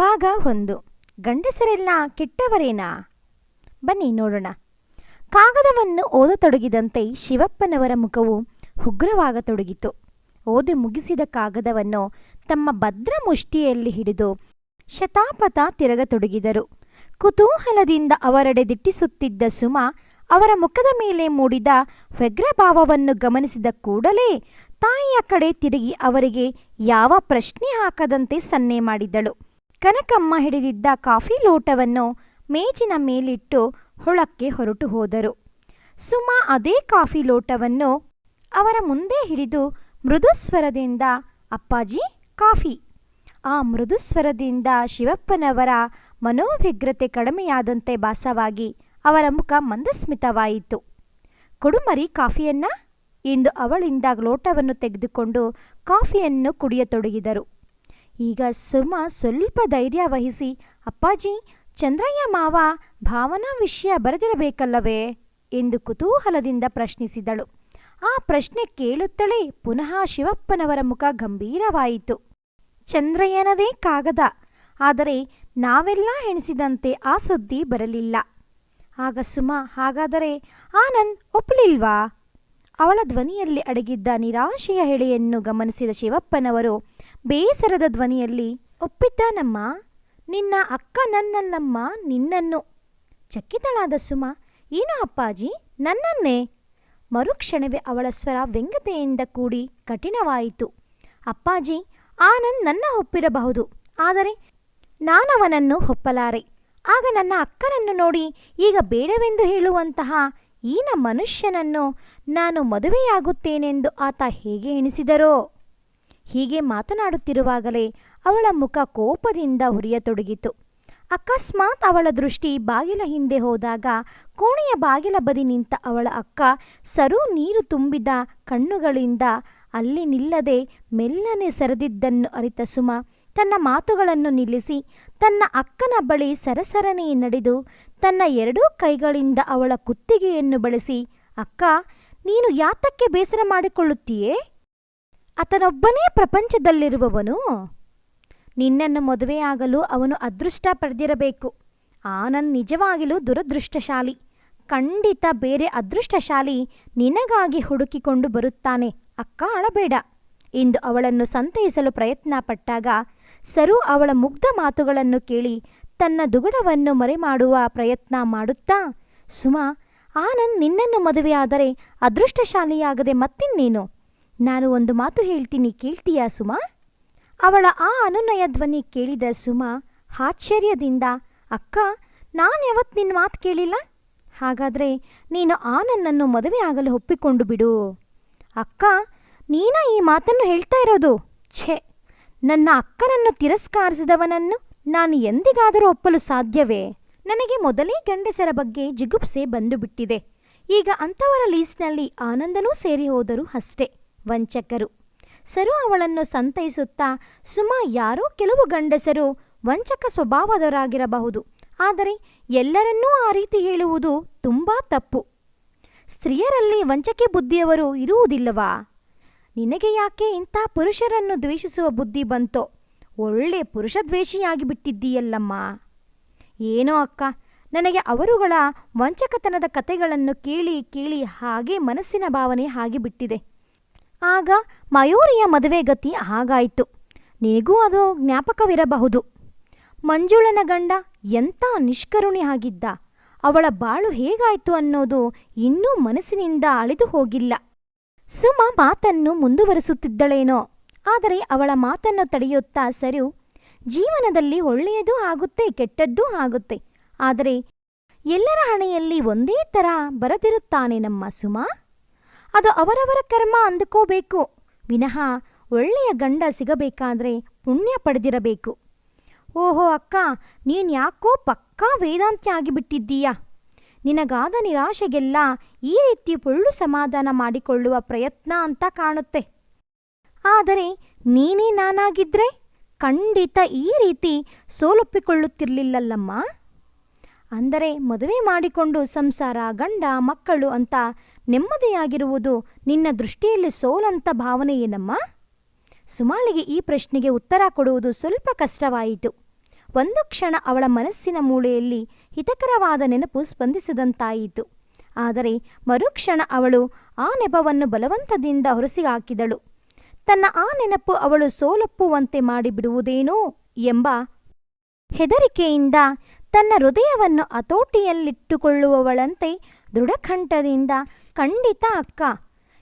ಭಾಗ ಒಂದು. ಗಂಡಸರೆಲ್ಲ ಕೆಟ್ಟವರೇನಾ? ಬನ್ನಿ ನೋಡೋಣ. ಕಾಗದವನ್ನು ಓದತೊಡಗಿದಂತೆ ಶಿವಪ್ಪನವರ ಮುಖವು ಉಗ್ರವಾಗತೊಡಗಿತು. ಓದಿ ಮುಗಿಸಿದ ಕಾಗದವನ್ನು ತಮ್ಮ ಭದ್ರ ಮುಷ್ಟಿಯಲ್ಲಿ ಹಿಡಿದು ಶತಾಪಥ ತಿರಗತೊಡಗಿದರು. ಕುತೂಹಲದಿಂದ ಅವರೆಡೆ ದಿಟ್ಟಿಸುತ್ತಿದ್ದ ಸುಮ ಅವರ ಮುಖದ ಮೇಲೆ ಮೂಡಿದ ವ್ಯಗ್ರಭಾವವನ್ನು ಗಮನಿಸಿದ ಕೂಡಲೇ ತಾಯಿಯ ಕಡೆ ತಿರುಗಿ ಅವರಿಗೆ ಯಾವ ಪ್ರಶ್ನೆ ಹಾಕದಂತೆ ಸನ್ನೆ ಮಾಡಿದಳು. ಕನಕಮ್ಮ ಹಿಡಿದಿದ್ದ ಕಾಫಿ ಲೋಟವನ್ನು ಮೇಜಿನ ಮೇಲಿಟ್ಟು ಹೊಳಕ್ಕೆ ಹೊರಟು ಹೋದರು. ಸುಮಾ ಅದೇ ಕಾಫಿ ಲೋಟವನ್ನು ಅವರ ಮುಂದೆ ಹಿಡಿದು ಮೃದುಸ್ವರದಿಂದ, ಅಪ್ಪಾಜಿ, ಕಾಫಿ. ಆ ಮೃದುಸ್ವರದಿಂದ ಶಿವಪ್ಪನವರ ಮನೋವ್ಯಗ್ರತೆ ಕಡಿಮೆಯಾದಂತೆ ಭಾಸವಾಗಿ ಅವರ ಮುಖ ಮಂದಸ್ಮಿತವಾಯಿತು. ಕೊಡುಮರಿ ಕಾಫಿಯನ್ನ? ಎಂದು ಅವಳಿಂದ ಲೋಟವನ್ನು ತೆಗೆದುಕೊಂಡು ಕಾಫಿಯನ್ನು ಕುಡಿಯತೊಡಗಿದರು. ಈಗ ಸುಮ ಸ್ವಲ್ಪ ಧೈರ್ಯ ವಹಿಸಿ, ಅಪ್ಪಾಜಿ, ಚಂದ್ರಯ್ಯ ಮಾವ ಭಾವನಾ ವಿಷಯ ಬರೆದಿರಬೇಕಲ್ಲವೇ? ಎಂದು ಕುತೂಹಲದಿಂದ ಪ್ರಶ್ನಿಸಿದಳು. ಆ ಪ್ರಶ್ನೆ ಕೇಳುತ್ತಲೇ ಪುನಃ ಶಿವಪ್ಪನವರ ಮುಖ ಗಂಭೀರವಾಯಿತು. ಚಂದ್ರಯ್ಯನದೇ ಕಾಗದ, ಆದರೆ ನಾವೆಲ್ಲ ಎಣಿಸಿದಂತೆ ಆ ಸುದ್ದಿ ಬರಲಿಲ್ಲ. ಆಗ ಸುಮ ಹಾಗಾದರೆ ಆನಂದ್ ಒಪ್ಪಲಿಲ್ವಾ? ಅವಳ ಧ್ವನಿಯಲ್ಲಿ ಅಡಗಿದ್ದ ನಿರಾಶೆಯ ಹೆಳೆಯನ್ನು ಗಮನಿಸಿದ ಶಿವಪ್ಪನವರು ಬೇಸರದ ಧ್ವನಿಯಲ್ಲಿ ಒಪ್ಪಿದ್ದಾನಮ್ಮ ನಿನ್ನ ಅಕ್ಕ ನನ್ನಲ್ಲಮ್ಮ ನಿನ್ನನ್ನು. ಚಕಿತಳಾದ ಸುಮ, ಏನು ಅಪ್ಪಾಜಿ, ನನ್ನನ್ನೇ? ಮರುಕ್ಷಣವೇ ಅವಳ ಸ್ವರ ವ್ಯಂಗ್ಯತೆಯಿಂದ ಕೂಡಿ ಕಠಿಣವಾಯಿತು. ಅಪ್ಪಾಜಿ, ಆನಂದ್ ನನ್ನ ಒಪ್ಪಿರಬಹುದು, ಆದರೆ ನಾನವನನ್ನು ಒಪ್ಪಲಾರೆ. ಆಗ ನನ್ನ ಅಕ್ಕನನ್ನು ನೋಡಿ ಈಗ ಬೇಡವೆಂದು ಹೇಳುವಂತಹ ಈನ ಮನುಷ್ಯನನ್ನು ನಾನು ಮದುವೆಯಾಗುತ್ತೇನೆಂದು ಆತ ಹೇಗೆ ಎಣಿಸಿದರೋ? ಹೀಗೆ ಮಾತನಾಡುತ್ತಿರುವಾಗಲೇ ಅವಳ ಮುಖ ಕೋಪದಿಂದ ಹುರಿಯತೊಡಗಿತು. ಅಕಸ್ಮಾತ್ ಅವಳ ದೃಷ್ಟಿ ಬಾಗಿಲ ಹಿಂದೆ ಹೋದಾಗ ಕೋಣೆಯ ಬಾಗಿಲ ಬದಿ ನಿಂತ ಅವಳ ಅಕ್ಕ ಸರು ನೀರು ತುಂಬಿದ ಕಣ್ಣುಗಳಿಂದ ಅಲ್ಲಿ ನಿಲ್ಲದೆ ಮೆಲ್ಲನೆ ಸರಿದಿದ್ದನ್ನು ಅರಿತ ಸುಮ ತನ್ನ ಮಾತುಗಳನ್ನು ನಿಲ್ಲಿಸಿ ತನ್ನ ಅಕ್ಕನ ಬಳಿ ಸರಸರನೆ ನಡೆದು ತನ್ನ ಎರಡೂ ಕೈಗಳಿಂದ ಅವಳ ಕುತ್ತಿಗೆಯನ್ನು ಬಳಸಿ, ಅಕ್ಕ, ನೀನು ಯಾತಕ್ಕೆ ಬೇಸರ ಮಾಡಿಕೊಳ್ಳುತ್ತೀಯೇ? ಆತನೊಬ್ಬನೇ ಪ್ರಪಂಚದಲ್ಲಿರುವವನು. ನಿನ್ನನ್ನು ಮದುವೆಯಾಗಲು ಅವನು ಅದೃಷ್ಟ ಪಡೆದಿರಬೇಕು. ಆನಂದ್ ನಿಜವಾಗಿಯೂ ದುರದೃಷ್ಟಶಾಲಿ. ಖಂಡಿತ ಬೇರೆ ಅದೃಷ್ಟಶಾಲಿ ನಿನಗಾಗಿ ಹುಡುಕಿಕೊಂಡು ಬರುತ್ತಾನೆ. ಅಕ್ಕ ಅಳಬೇಡ. ಎಂದು ಅವಳನ್ನು ಸಂತೈಸಲು ಪ್ರಯತ್ನ ಪಟ್ಟಾಗ ಸರು ಅವಳ ಮುಗ್ಧ ಮಾತುಗಳನ್ನು ಕೇಳಿ ತನ್ನ ದುಗುಡವನ್ನು ಮರೆಮಾಡುವ ಪ್ರಯತ್ನ ಮಾಡುತ್ತಾ, ಸುಮಾ, ಆನಂದ್ ನಿನ್ನನ್ನು ಮದುವೆಯಾದರೆ ಅದೃಷ್ಟಶಾಲಿಯಾಗದೆ ಮತ್ತಿನ್ನೇನು? ನಾನು ಒಂದು ಮಾತು ಹೇಳ್ತೀನಿ ಕೇಳ್ತೀಯಾ ಸುಮಾ? ಅವಳ ಆ ಅನುನಯ ಧ್ವನಿ ಕೇಳಿದ ಸುಮಾ ಆಶ್ಚರ್ಯದಿಂದ, ಅಕ್ಕ, ನಾನು ಯಾವತ್ತು ನಿನ್ನ ಮಾತು ಕೇಳಿಲ್ಲ? ಹಾಗಾದರೆ ನೀನು ಆ ನನ್ನನ್ನು ಮದುವೆ ಆಗಲು ಒಪ್ಪಿಕೊಂಡು ಬಿಡು. ಅಕ್ಕ, ನೀನ ಈ ಮಾತನ್ನು ಹೇಳ್ತಾ ಇರೋದು? ಛೇ, ನನ್ನ ಅಕ್ಕನನ್ನು ತಿರಸ್ಕರಿಸಿದವನನ್ನು ನಾನು ಎಂದಿಗಾದರೂ ಒಪ್ಪಲು ಸಾಧ್ಯವೇ? ನನಗೆ ಮೊದಲೇ ಗಂಡಸರ ಬಗ್ಗೆ ಜಿಗುಪ್ಸೆ ಬಂದುಬಿಟ್ಟಿದೆ. ಈಗ ಅಂಥವರ ಲೀಸ್ಟ್ನಲ್ಲಿ ಆನಂದನೂ ಸೇರಿ ಹೋದರೂ ಅಷ್ಟೇ. ವಂಚಕರು. ಸರು ಅವಳನ್ನು ಸಂತೈಸುತ್ತಾ, ಸುಮಾ ಯಾರೋ ಕೆಲವು ಗಂಡಸರು ವಂಚಕ ಸ್ವಭಾವದವರಾಗಿರಬಹುದು. ಆದರೆ ಎಲ್ಲರನ್ನೂ ಆ ರೀತಿ ಹೇಳುವುದು ತುಂಬಾ ತಪ್ಪು. ಸ್ತ್ರೀಯರಲ್ಲಿ ವಂಚಕೆ ಬುದ್ಧಿಯವರು ಇರುವುದಿಲ್ಲವಾ? ನಿನಗೆ ಯಾಕೆ ಇಂಥ ಪುರುಷರನ್ನು ದ್ವೇಷಿಸುವ ಬುದ್ಧಿ ಬಂತೋ? ಒಳ್ಳೆ ಪುರುಷದ್ವೇಷಿಯಾಗಿ ಬಿಟ್ಟಿದ್ದೀಯಲ್ಲಮ್ಮ ಏನೋ ಅಕ್ಕ, ನನಗೆ ಅವರುಗಳ ವಂಚಕತನದ ಕಥೆಗಳನ್ನು ಕೇಳಿ ಕೇಳಿ ಹಾಗೆ ಮನಸ್ಸಿನ ಭಾವನೆ ಹಾಗೆ ಬಿಟ್ಟಿದೆ. ಆಗ ಮಯೂರಿಯ ಮದುವೆ ಗತಿ ಹಾಗಾಯಿತು. ನಿನಗೂ ಅದು ಜ್ಞಾಪಕವಿರಬಹುದು. ಮಂಜುಳನ ಗಂಡ ಎಂಥ ನಿಷ್ಕರುಣಿ ಆಗಿದ್ದ ಅವಳ ಬಾಳು ಹೇಗಾಯಿತು ಅನ್ನೋದು ಇನ್ನೂ ಮನಸ್ಸಿನಿಂದ ಅಳಿದು ಹೋಗಿಲ್ಲ. ಸುಮ ಮಾತನ್ನು ಮುಂದುವರಿಸುತ್ತಿದ್ದಳೇನೋ. ಆದರೆ ಅವಳ ಮಾತನ್ನು ತಡೆಯುತ್ತಾ ಸರಿ, ಜೀವನದಲ್ಲಿ ಒಳ್ಳೆಯದೂ ಆಗುತ್ತೆ, ಕೆಟ್ಟದ್ದೂ ಆಗುತ್ತೆ. ಆದರೆ ಎಲ್ಲರ ಹಣೆಯಲ್ಲಿ ಒಂದೇ ಥರ ಬರದಿರುತ್ತಾನೆ ನಮ್ಮ ಸುಮಾ? ಅದು ಅವರವರ ಕರ್ಮ ಅಂದುಕೋಬೇಕು. ವಿನಃ ಒಳ್ಳೆಯ ಗಂಡ ಸಿಗಬೇಕಾದ್ರೆ ಪುಣ್ಯ ಪಡೆದಿರಬೇಕು. ಓಹೋ ಅಕ್ಕ, ನೀನು ಯಾಕೋ ಪಕ್ಕಾ ವೇದಾಂತಿ ಆಗಿಬಿಟ್ಟಿದ್ದೀಯಾ? ನಿನಗಾದ ನಿರಾಶೆಗೆಲ್ಲ ಈ ರೀತಿ ಪೊಳ್ಳು ಸಮಾಧಾನ ಮಾಡಿಕೊಳ್ಳುವ ಪ್ರಯತ್ನ ಅಂತ ಕಾಣುತ್ತೆ. ಆದರೆ ನೀನೇ ನಾನಾಗಿದ್ರೆ ಖಂಡಿತ ಈ ರೀತಿ ಸೋಲೊಪ್ಪಿಕೊಳ್ಳುತ್ತಿರಲಿಲ್ಲಲ್ಲಮ್ಮ? ಅಂದರೆ ಮದುವೆ ಮಾಡಿಕೊಂಡು ಸಂಸಾರ, ಗಂಡ, ಮಕ್ಕಳು ಅಂತ ನೆಮ್ಮದಿಯಾಗಿರುವುದು ನಿನ್ನ ದೃಷ್ಟಿಯಲ್ಲಿ ಸೋಲಂತ ಭಾವನೆ ಏನಮ್ಮ? ಸುಮಾಳಿಗೆ ಈ ಪ್ರಶ್ನೆಗೆ ಉತ್ತರ ಕೊಡುವುದು ಸ್ವಲ್ಪ ಕಷ್ಟವಾಯಿತು. ಒಂದು ಕ್ಷಣ ಅವಳ ಮನಸ್ಸಿನ ಮೂಳೆಯಲ್ಲಿ ಹಿತಕರವಾದ ನೆನಪು ಸ್ಪಂದಿಸಿದಂತಾಯಿತು. ಆದರೆ ಮರುಕ್ಷಣ ಅವಳು ಆ ನೆಪವನ್ನು ಬಲವಂತದಿಂದ ಹೊರಸಿ ಹಾಕಿದಳು ತನ್ನ ಆ ನೆನಪು ಅವಳು ಸೋಲಪ್ಪುವಂತೆ ಮಾಡಿಬಿಡುವುದೇನೋ ಎಂಬ ಹೆದರಿಕೆಯಿಂದ ತನ್ನ ಹೃದಯವನ್ನು ಹತೋಟಿಯಲ್ಲಿಟ್ಟುಕೊಳ್ಳುವವಳಂತೆ ದೃಢಕಂಠದಿಂದ ಖಂಡಿತ ಅಕ್ಕ.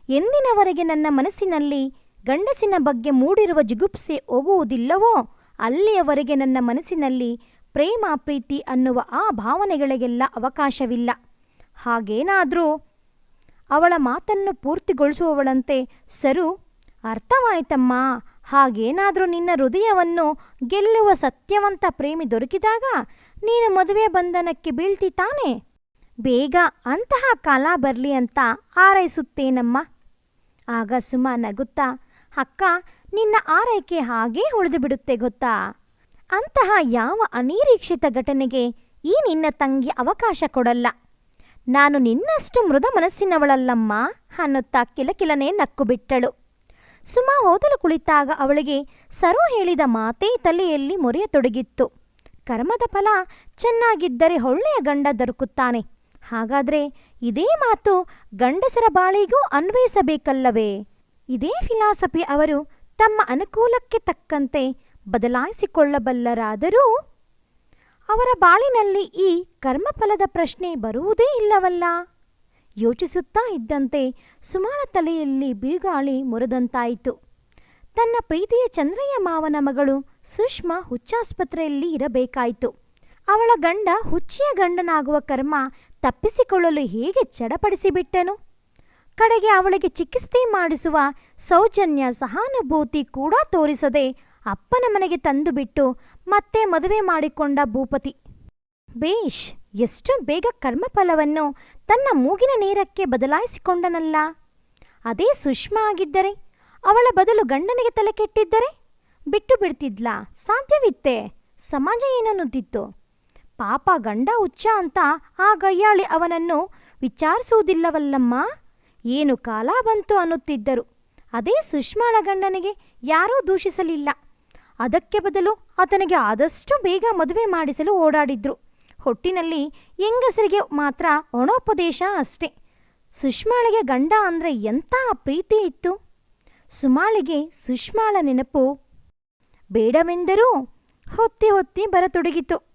ಎಂದಿನವರೆಗೆ ನನ್ನ ಮನಸ್ಸಿನಲ್ಲಿ ಗಂಡಸಿನ ಬಗ್ಗೆ ಮೂಡಿರುವ ಜಿಗುಪ್ಸೆ ಹೋಗುವುದಿಲ್ಲವೋ ಅಲ್ಲಿಯವರೆಗೆ ನನ್ನ ಮನಸ್ಸಿನಲ್ಲಿ ಪ್ರೇಮ, ಪ್ರೀತಿ ಅನ್ನುವ ಆ ಭಾವನೆಗಳಿಗೆಲ್ಲ ಅವಕಾಶವಿಲ್ಲ. ಹಾಗೇನಾದರೂ ಅವಳ ಮಾತನ್ನು ಪೂರ್ತಿಗೊಳಿಸುವವಳಂತೆ ಸರು, ಅರ್ಥವಾಯ್ತಮ್ಮ, ಹಾಗೇನಾದರೂ ನಿನ್ನ ಹೃದಯವನ್ನು ಗೆಲ್ಲುವ ಸತ್ಯವಂತ ಪ್ರೇಮಿ ದೊರಕಿದಾಗ ನೀನು ಮದುವೆ ಬಂಧನಕ್ಕೆ ಬೀಳ್ತಿ ತಾನೆ? ಬೇಗ ಅಂತಹ ಕಾಲ ಬರಲಿ ಅಂತ ಆರೈಸುತ್ತೇನಮ್ಮ? ಆಗ ಸುಮ ನಗುತ್ತಾ, ಅಕ್ಕ, ನಿನ್ನ ಆರೈಕೆ ಹಾಗೇ ಉಳಿದು ಬಿಡುತ್ತೆ ಗೊತ್ತಾ? ಅಂತಹ ಯಾವ ಅನಿರೀಕ್ಷಿತ ಘಟನೆಗೆ ಈ ನಿನ್ನ ತಂಗಿ ಅವಕಾಶ ಕೊಡಲ್ಲ. ನಾನು ನಿನ್ನಷ್ಟು ಮೃದ ಮನಸ್ಸಿನವಳಲ್ಲಮ್ಮ ಅನ್ನುತ್ತಾ ಕಿಲಕಿಲನೆ ನಕ್ಕು ಬಿಟ್ಟಳು ಸುಮಾ ಓದಲು ಕುಳಿತಾಗ ಅವಳಿಗೆ ಸರು ಹೇಳಿದ ಮಾತೇ ತಲೆಯಲ್ಲಿ ಮೊರೆಯತೊಡಗಿತ್ತು. ಕರ್ಮದ ಫಲ ಚೆನ್ನಾಗಿದ್ದರೆ ಒಳ್ಳೆಯ ಗಂಡ ದೊರಕುತ್ತಾನೆ. ಹಾಗಾದ್ರೆ ಇದೇ ಮಾತು ಗಂಡಸರ ಬಾಳಿಗೂ ಅನ್ವಯಿಸಬೇಕಲ್ಲವೇ? ಇದೇ ಫಿಲಾಸಫಿ ಅವರು ತಮ್ಮ ಅನುಕೂಲಕ್ಕೆ ತಕ್ಕಂತೆ ಬದಲಾಯಿಸಿಕೊಳ್ಳಬಲ್ಲರಾದರೂ ಅವರ ಬಾಳಿನಲ್ಲಿ ಈ ಕರ್ಮಫಲದ ಪ್ರಶ್ನೆ ಬರುವುದೇ ಇಲ್ಲವಲ್ಲ? ಯೋಚಿಸುತ್ತಾ ಇದ್ದಂತೆ ಸುಮಾಳ ತಲೆಯಲ್ಲಿ ಬಿರುಗಾಳಿ ಮುರಿದಂತಾಯಿತು. ತನ್ನ ಪ್ರೀತಿಯ ಚಂದ್ರಯ್ಯ ಮಾವನ ಮಗಳು ಸುಷ್ಮಾ ಹುಚ್ಚಾಸ್ಪತ್ರೆಯಲ್ಲಿ ಇರಬೇಕಾಯಿತು. ಅವಳ ಗಂಡ ಹುಚ್ಚಿಯ ಗಂಡನಾಗುವ ಕರ್ಮ ತಪ್ಪಿಸಿಕೊಳ್ಳಲು ಹೇಗೆ ಚಡಪಡಿಸಿಬಿಟ್ಟನು? ಕಡೆಗೆ ಅವಳಿಗೆ ಚಿಕಿತ್ಸೆ ಮಾಡಿಸುವ ಸೌಜನ್ಯ ಸಹಾನುಭೂತಿ ಕೂಡ ತೋರಿಸದೆ ಅಪ್ಪನ ಮನೆಗೆ ತಂದುಬಿಟ್ಟು ಮತ್ತೆ ಮದುವೆ ಮಾಡಿಕೊಂಡ ಭೂಪತಿ. ಬೇಷ್, ಎಷ್ಟು ಬೇಗ ಕರ್ಮಫಲವನ್ನು ತನ್ನ ಮೂಗಿನ ನೇರಕ್ಕೆ ಬದಲಾಯಿಸಿಕೊಂಡನಲ್ಲ. ಅದೇ ಸುಷ್ಮಾ ಆಗಿದ್ದರೆ ಅವಳ ಬದಲು ಗಂಡನಿಗೆ ತಲೆ ಕೆಟ್ಟಿದ್ದರೆ? ಬಿಟ್ಟು ಬಿಡ್ತಿದ್ಲಾ? ಸಾಧ್ಯವಿತ್ತೆ. ಸಮಾಜ ಏನನ್ನುತ್ತಿತ್ತು? ಪಾಪ ಗಂಡ ಹುಚ್ಚ ಅಂತ ಆ ಗಯ್ಯಾಳಿ ಅವನನ್ನು ವಿಚಾರಿಸುವುದಿಲ್ಲವಲ್ಲಮ್ಮ? ಏನು ಕಾಲ ಬಂತು ಅನ್ನುತ್ತಿದ್ದರು. ಅದೇ ಸುಷ್ಮಾಳ ಗಂಡನಿಗೆ ಯಾರೂ ದೂಷಿಸಲಿಲ್ಲ. ಅದಕ್ಕೆ ಬದಲು ಆತನಿಗೆ ಆದಷ್ಟು ಬೇಗ ಮದುವೆ ಮಾಡಿಸಲು ಓಡಾಡಿದ್ರು. ಹೊಟ್ಟಿನಲ್ಲಿ ಹೆಂಗಸರಿಗೆ ಮಾತ್ರ ಒಣೋಪದೇಶ ಅಷ್ಟೆ. ಸುಷ್ಮಾಳಿಗೆ ಗಂಡ ಅಂದರೆ ಎಂಥ ಪ್ರೀತಿ ಇತ್ತು? ಸುಮಾಳಿಗೆ ಸುಷ್ಮಾಳ ನೆನಪು ಬೇಡವೆಂದರೂ ಹೊತ್ತಿ ಹೊತ್ತಿ ಬರತೊಡಗಿತು.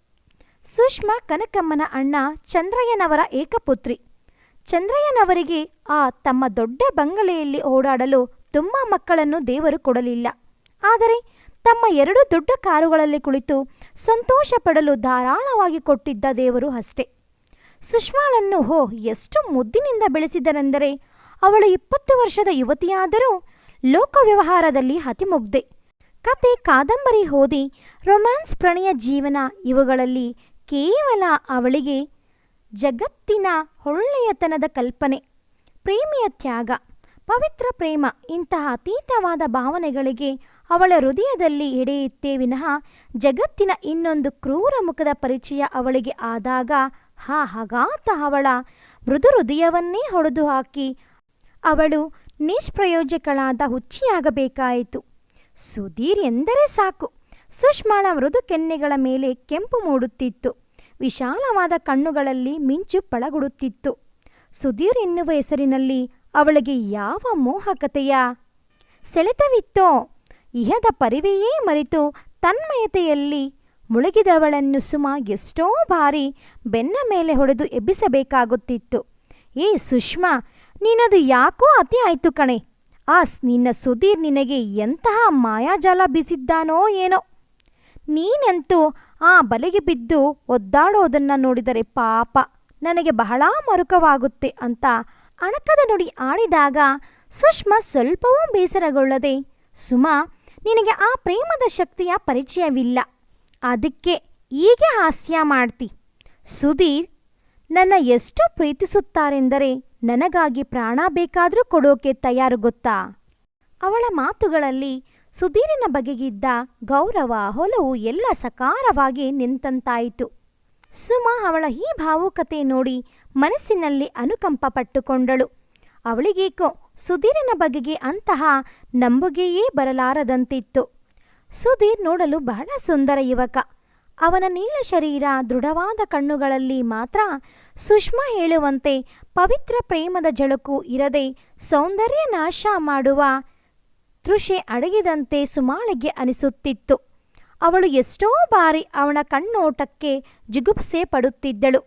ಸುಷ್ಮಾ ಕನಕಮ್ಮನ ಅಣ್ಣ ಚಂದ್ರಯ್ಯನವರ ಏಕಪುತ್ರಿ. ಚಂದ್ರಯ್ಯನವರಿಗೆ ಆ ತಮ್ಮ ದೊಡ್ಡ ಬಂಗಲೆಯಲ್ಲಿ ಓಡಾಡಲು ತುಂಬ ಮಕ್ಕಳನ್ನು ದೇವರು ಕೊಡಲಿಲ್ಲ. ಆದರೆ ತಮ್ಮ ಎರಡು ದೊಡ್ಡ ಕಾರುಗಳಲ್ಲಿ ಕುಳಿತು ಸಂತೋಷ ಪಡಲು ಧಾರಾಳವಾಗಿ ಕೊಟ್ಟಿದ್ದ ದೇವರು ಅಷ್ಟೇ. ಸುಷ್ಮಾಳನ್ನು ಹೋ, ಎಷ್ಟು ಮುದ್ದಿನಿಂದ ಬೆಳೆಸಿದರೆಂದರೆ ಅವಳು ಇಪ್ಪತ್ತು ವರ್ಷದ ಯುವತಿಯಾದರೂ ಲೋಕ ವ್ಯವಹಾರದಲ್ಲಿ ಅತಿಮುಗ್ಧೆ ಕತೆ ಕಾದಂಬರಿ ಓದಿ, ರೊಮ್ಯಾನ್ಸ್ ಪ್ರಣಯ ಜೀವನ ಇವುಗಳಲ್ಲಿ ಕೇವಲ ಅವಳಿಗೆ ಜಗತ್ತಿನ ಒಳ್ಳೆಯತನದ ಕಲ್ಪನೆ, ಪ್ರೇಮಿಯ ತ್ಯಾಗ, ಪವಿತ್ರ ಪ್ರೇಮ ಇಂತಹ ಅತೀತವಾದ ಭಾವನೆಗಳಿಗೆ ಅವಳ ಹೃದಯದಲ್ಲಿ ಎಡೆಯುತ್ತೇ ವಿನಃ ಜಗತ್ತಿನ ಇನ್ನೊಂದು ಕ್ರೂರ ಮುಖದ ಪರಿಚಯ ಅವಳಿಗೆ ಆದಾಗ ಹಾ ಹಗಾತ ಅವಳ ಮೃದು ಹೃದಯವನ್ನೇ ಹೊಡೆದು ಹಾಕಿ ಅವಳು ನಿಷ್ಪ್ರಯೋಜಕಳಾದ ಹುಚ್ಚಿಯಾಗಬೇಕಾಯಿತು. ಸುಧೀರ್ ಎಂದರೆ ಸಾಕು. ಸುಷ್ಮಾಳ ಮೃದು ಕೆನ್ನೆಗಳ ಮೇಲೆ ಕೆಂಪು ಮೂಡುತ್ತಿತ್ತು. ವಿಶಾಲವಾದ ಕಣ್ಣುಗಳಲ್ಲಿ ಮಿಂಚು ಪಳಗುಡುತ್ತಿತ್ತು. ಸುಧೀರ್ ಎನ್ನುವ ಹೆಸರಿನಲ್ಲಿ ಅವಳಿಗೆ ಯಾವ ಮೋಹಕತೆಯ? ಸೆಳೆತವಿತ್ತೋ? ಇಹದ ಪರಿವೆಯೇ ಮರೆತು ತನ್ಮಯತೆಯಲ್ಲಿ ಮುಳುಗಿದವಳನ್ನು ಸುಮ ಎಷ್ಟೋ ಬಾರಿ ಬೆನ್ನ ಮೇಲೆ ಹೊಡೆದು ಎಬ್ಬಿಸಬೇಕಾಗುತ್ತಿತ್ತು. ಏ ಸುಷ್ಮಾ, ನೀನದು ಯಾಕೋ ಅತಿ ಆಯ್ತು ಕಣೆ. ಆ ನಿನ್ನ ಸುಧೀರ್ ನಿನಗೆ ಎಂತಹ ಮಾಯಾಜಾಲ ಬೀಸಿದ್ದಾನೋ ಏನೋ. ನೀನಂತೂ ಆ ಬಲೆಗೆ ಬಿದ್ದು ಒದ್ದಾಡೋದನ್ನ ನೋಡಿದರೆ ಪಾಪ. ನನಗೆ ಬಹಳ ಮರುಕವಾಗುತ್ತೆ ಅಂತ ಅಣಕದ ನುಡಿ ಆಡಿದಾಗ ಸುಷ್ಮಾ ಸ್ವಲ್ಪವೂ ಬೇಸರಗೊಳ್ಳದೆ, ಸುಮಾ, ನಿನಗೆ ಆ ಪ್ರೇಮದ ಶಕ್ತಿಯ ಪರಿಚಯವಿಲ್ಲ. ಅದಕ್ಕೆ ಹೀಗೆ ಹಾಸ್ಯ ಮಾಡ್ತಿ. ಸುಧೀರ್, ನನ್ನ ಎಷ್ಟು ಪ್ರೀತಿಸುತ್ತಾರೆಂದರೆ ನನಗಾಗಿ ಪ್ರಾಣ ಬೇಕಾದರೂ ಕೊಡೋಕೆ ತಯಾರು ಗೊತ್ತಾ? ಅವಳ ಮಾತುಗಳಲ್ಲಿ ಸುಧೀರಿನ ಬಗೆಗಿದ್ದ ಗೌರವ, ಹೊಲವು ಎಲ್ಲ ಸಕಾರವಾಗಿ ನಿಂತಂತಾಯಿತು. ಸುಮ ಅವಳ ಈ ಭಾವುಕತೆ ನೋಡಿ ಮನಸ್ಸಿನಲ್ಲಿ ಅನುಕಂಪ ಪಟ್ಟುಕೊಂಡಳು. ಅವಳಿಗೇಕೋ ಸುಧೀರಿನ ಬಗೆಗೆ ಅಂತಹ ನಂಬುಗೆಯೇ ಬರಲಾರದಂತಿತ್ತು. ಸುಧೀರ್ ನೋಡಲು ಬಹಳ ಸುಂದರ ಯುವಕ. ಅವನ ನೀಳ ಶರೀರ ದೃಢವಾದ ಕಣ್ಣುಗಳಲ್ಲಿ ಮಾತ್ರ ಸುಷ್ಮಾ ಹೇಳುವಂತೆ ಪವಿತ್ರ ಪ್ರೇಮದ ಜಳಕು ಇರದೆ ಸೌಂದರ್ಯ ನಾಶ ಮಾಡುವ ತೃಷೆ ಅಡಗಿದಂತೆ ಸುಮಾಳಿಗೆ ಅನಿಸುತ್ತಿತ್ತು. ಅವಳು ಎಷ್ಟೋ ಬಾರಿ ಅವನ ಕಣ್ಣೋಟಕ್ಕೆ ಜಿಗುಪ್ಸೆ ಪಡುತ್ತಿದ್ದಳು.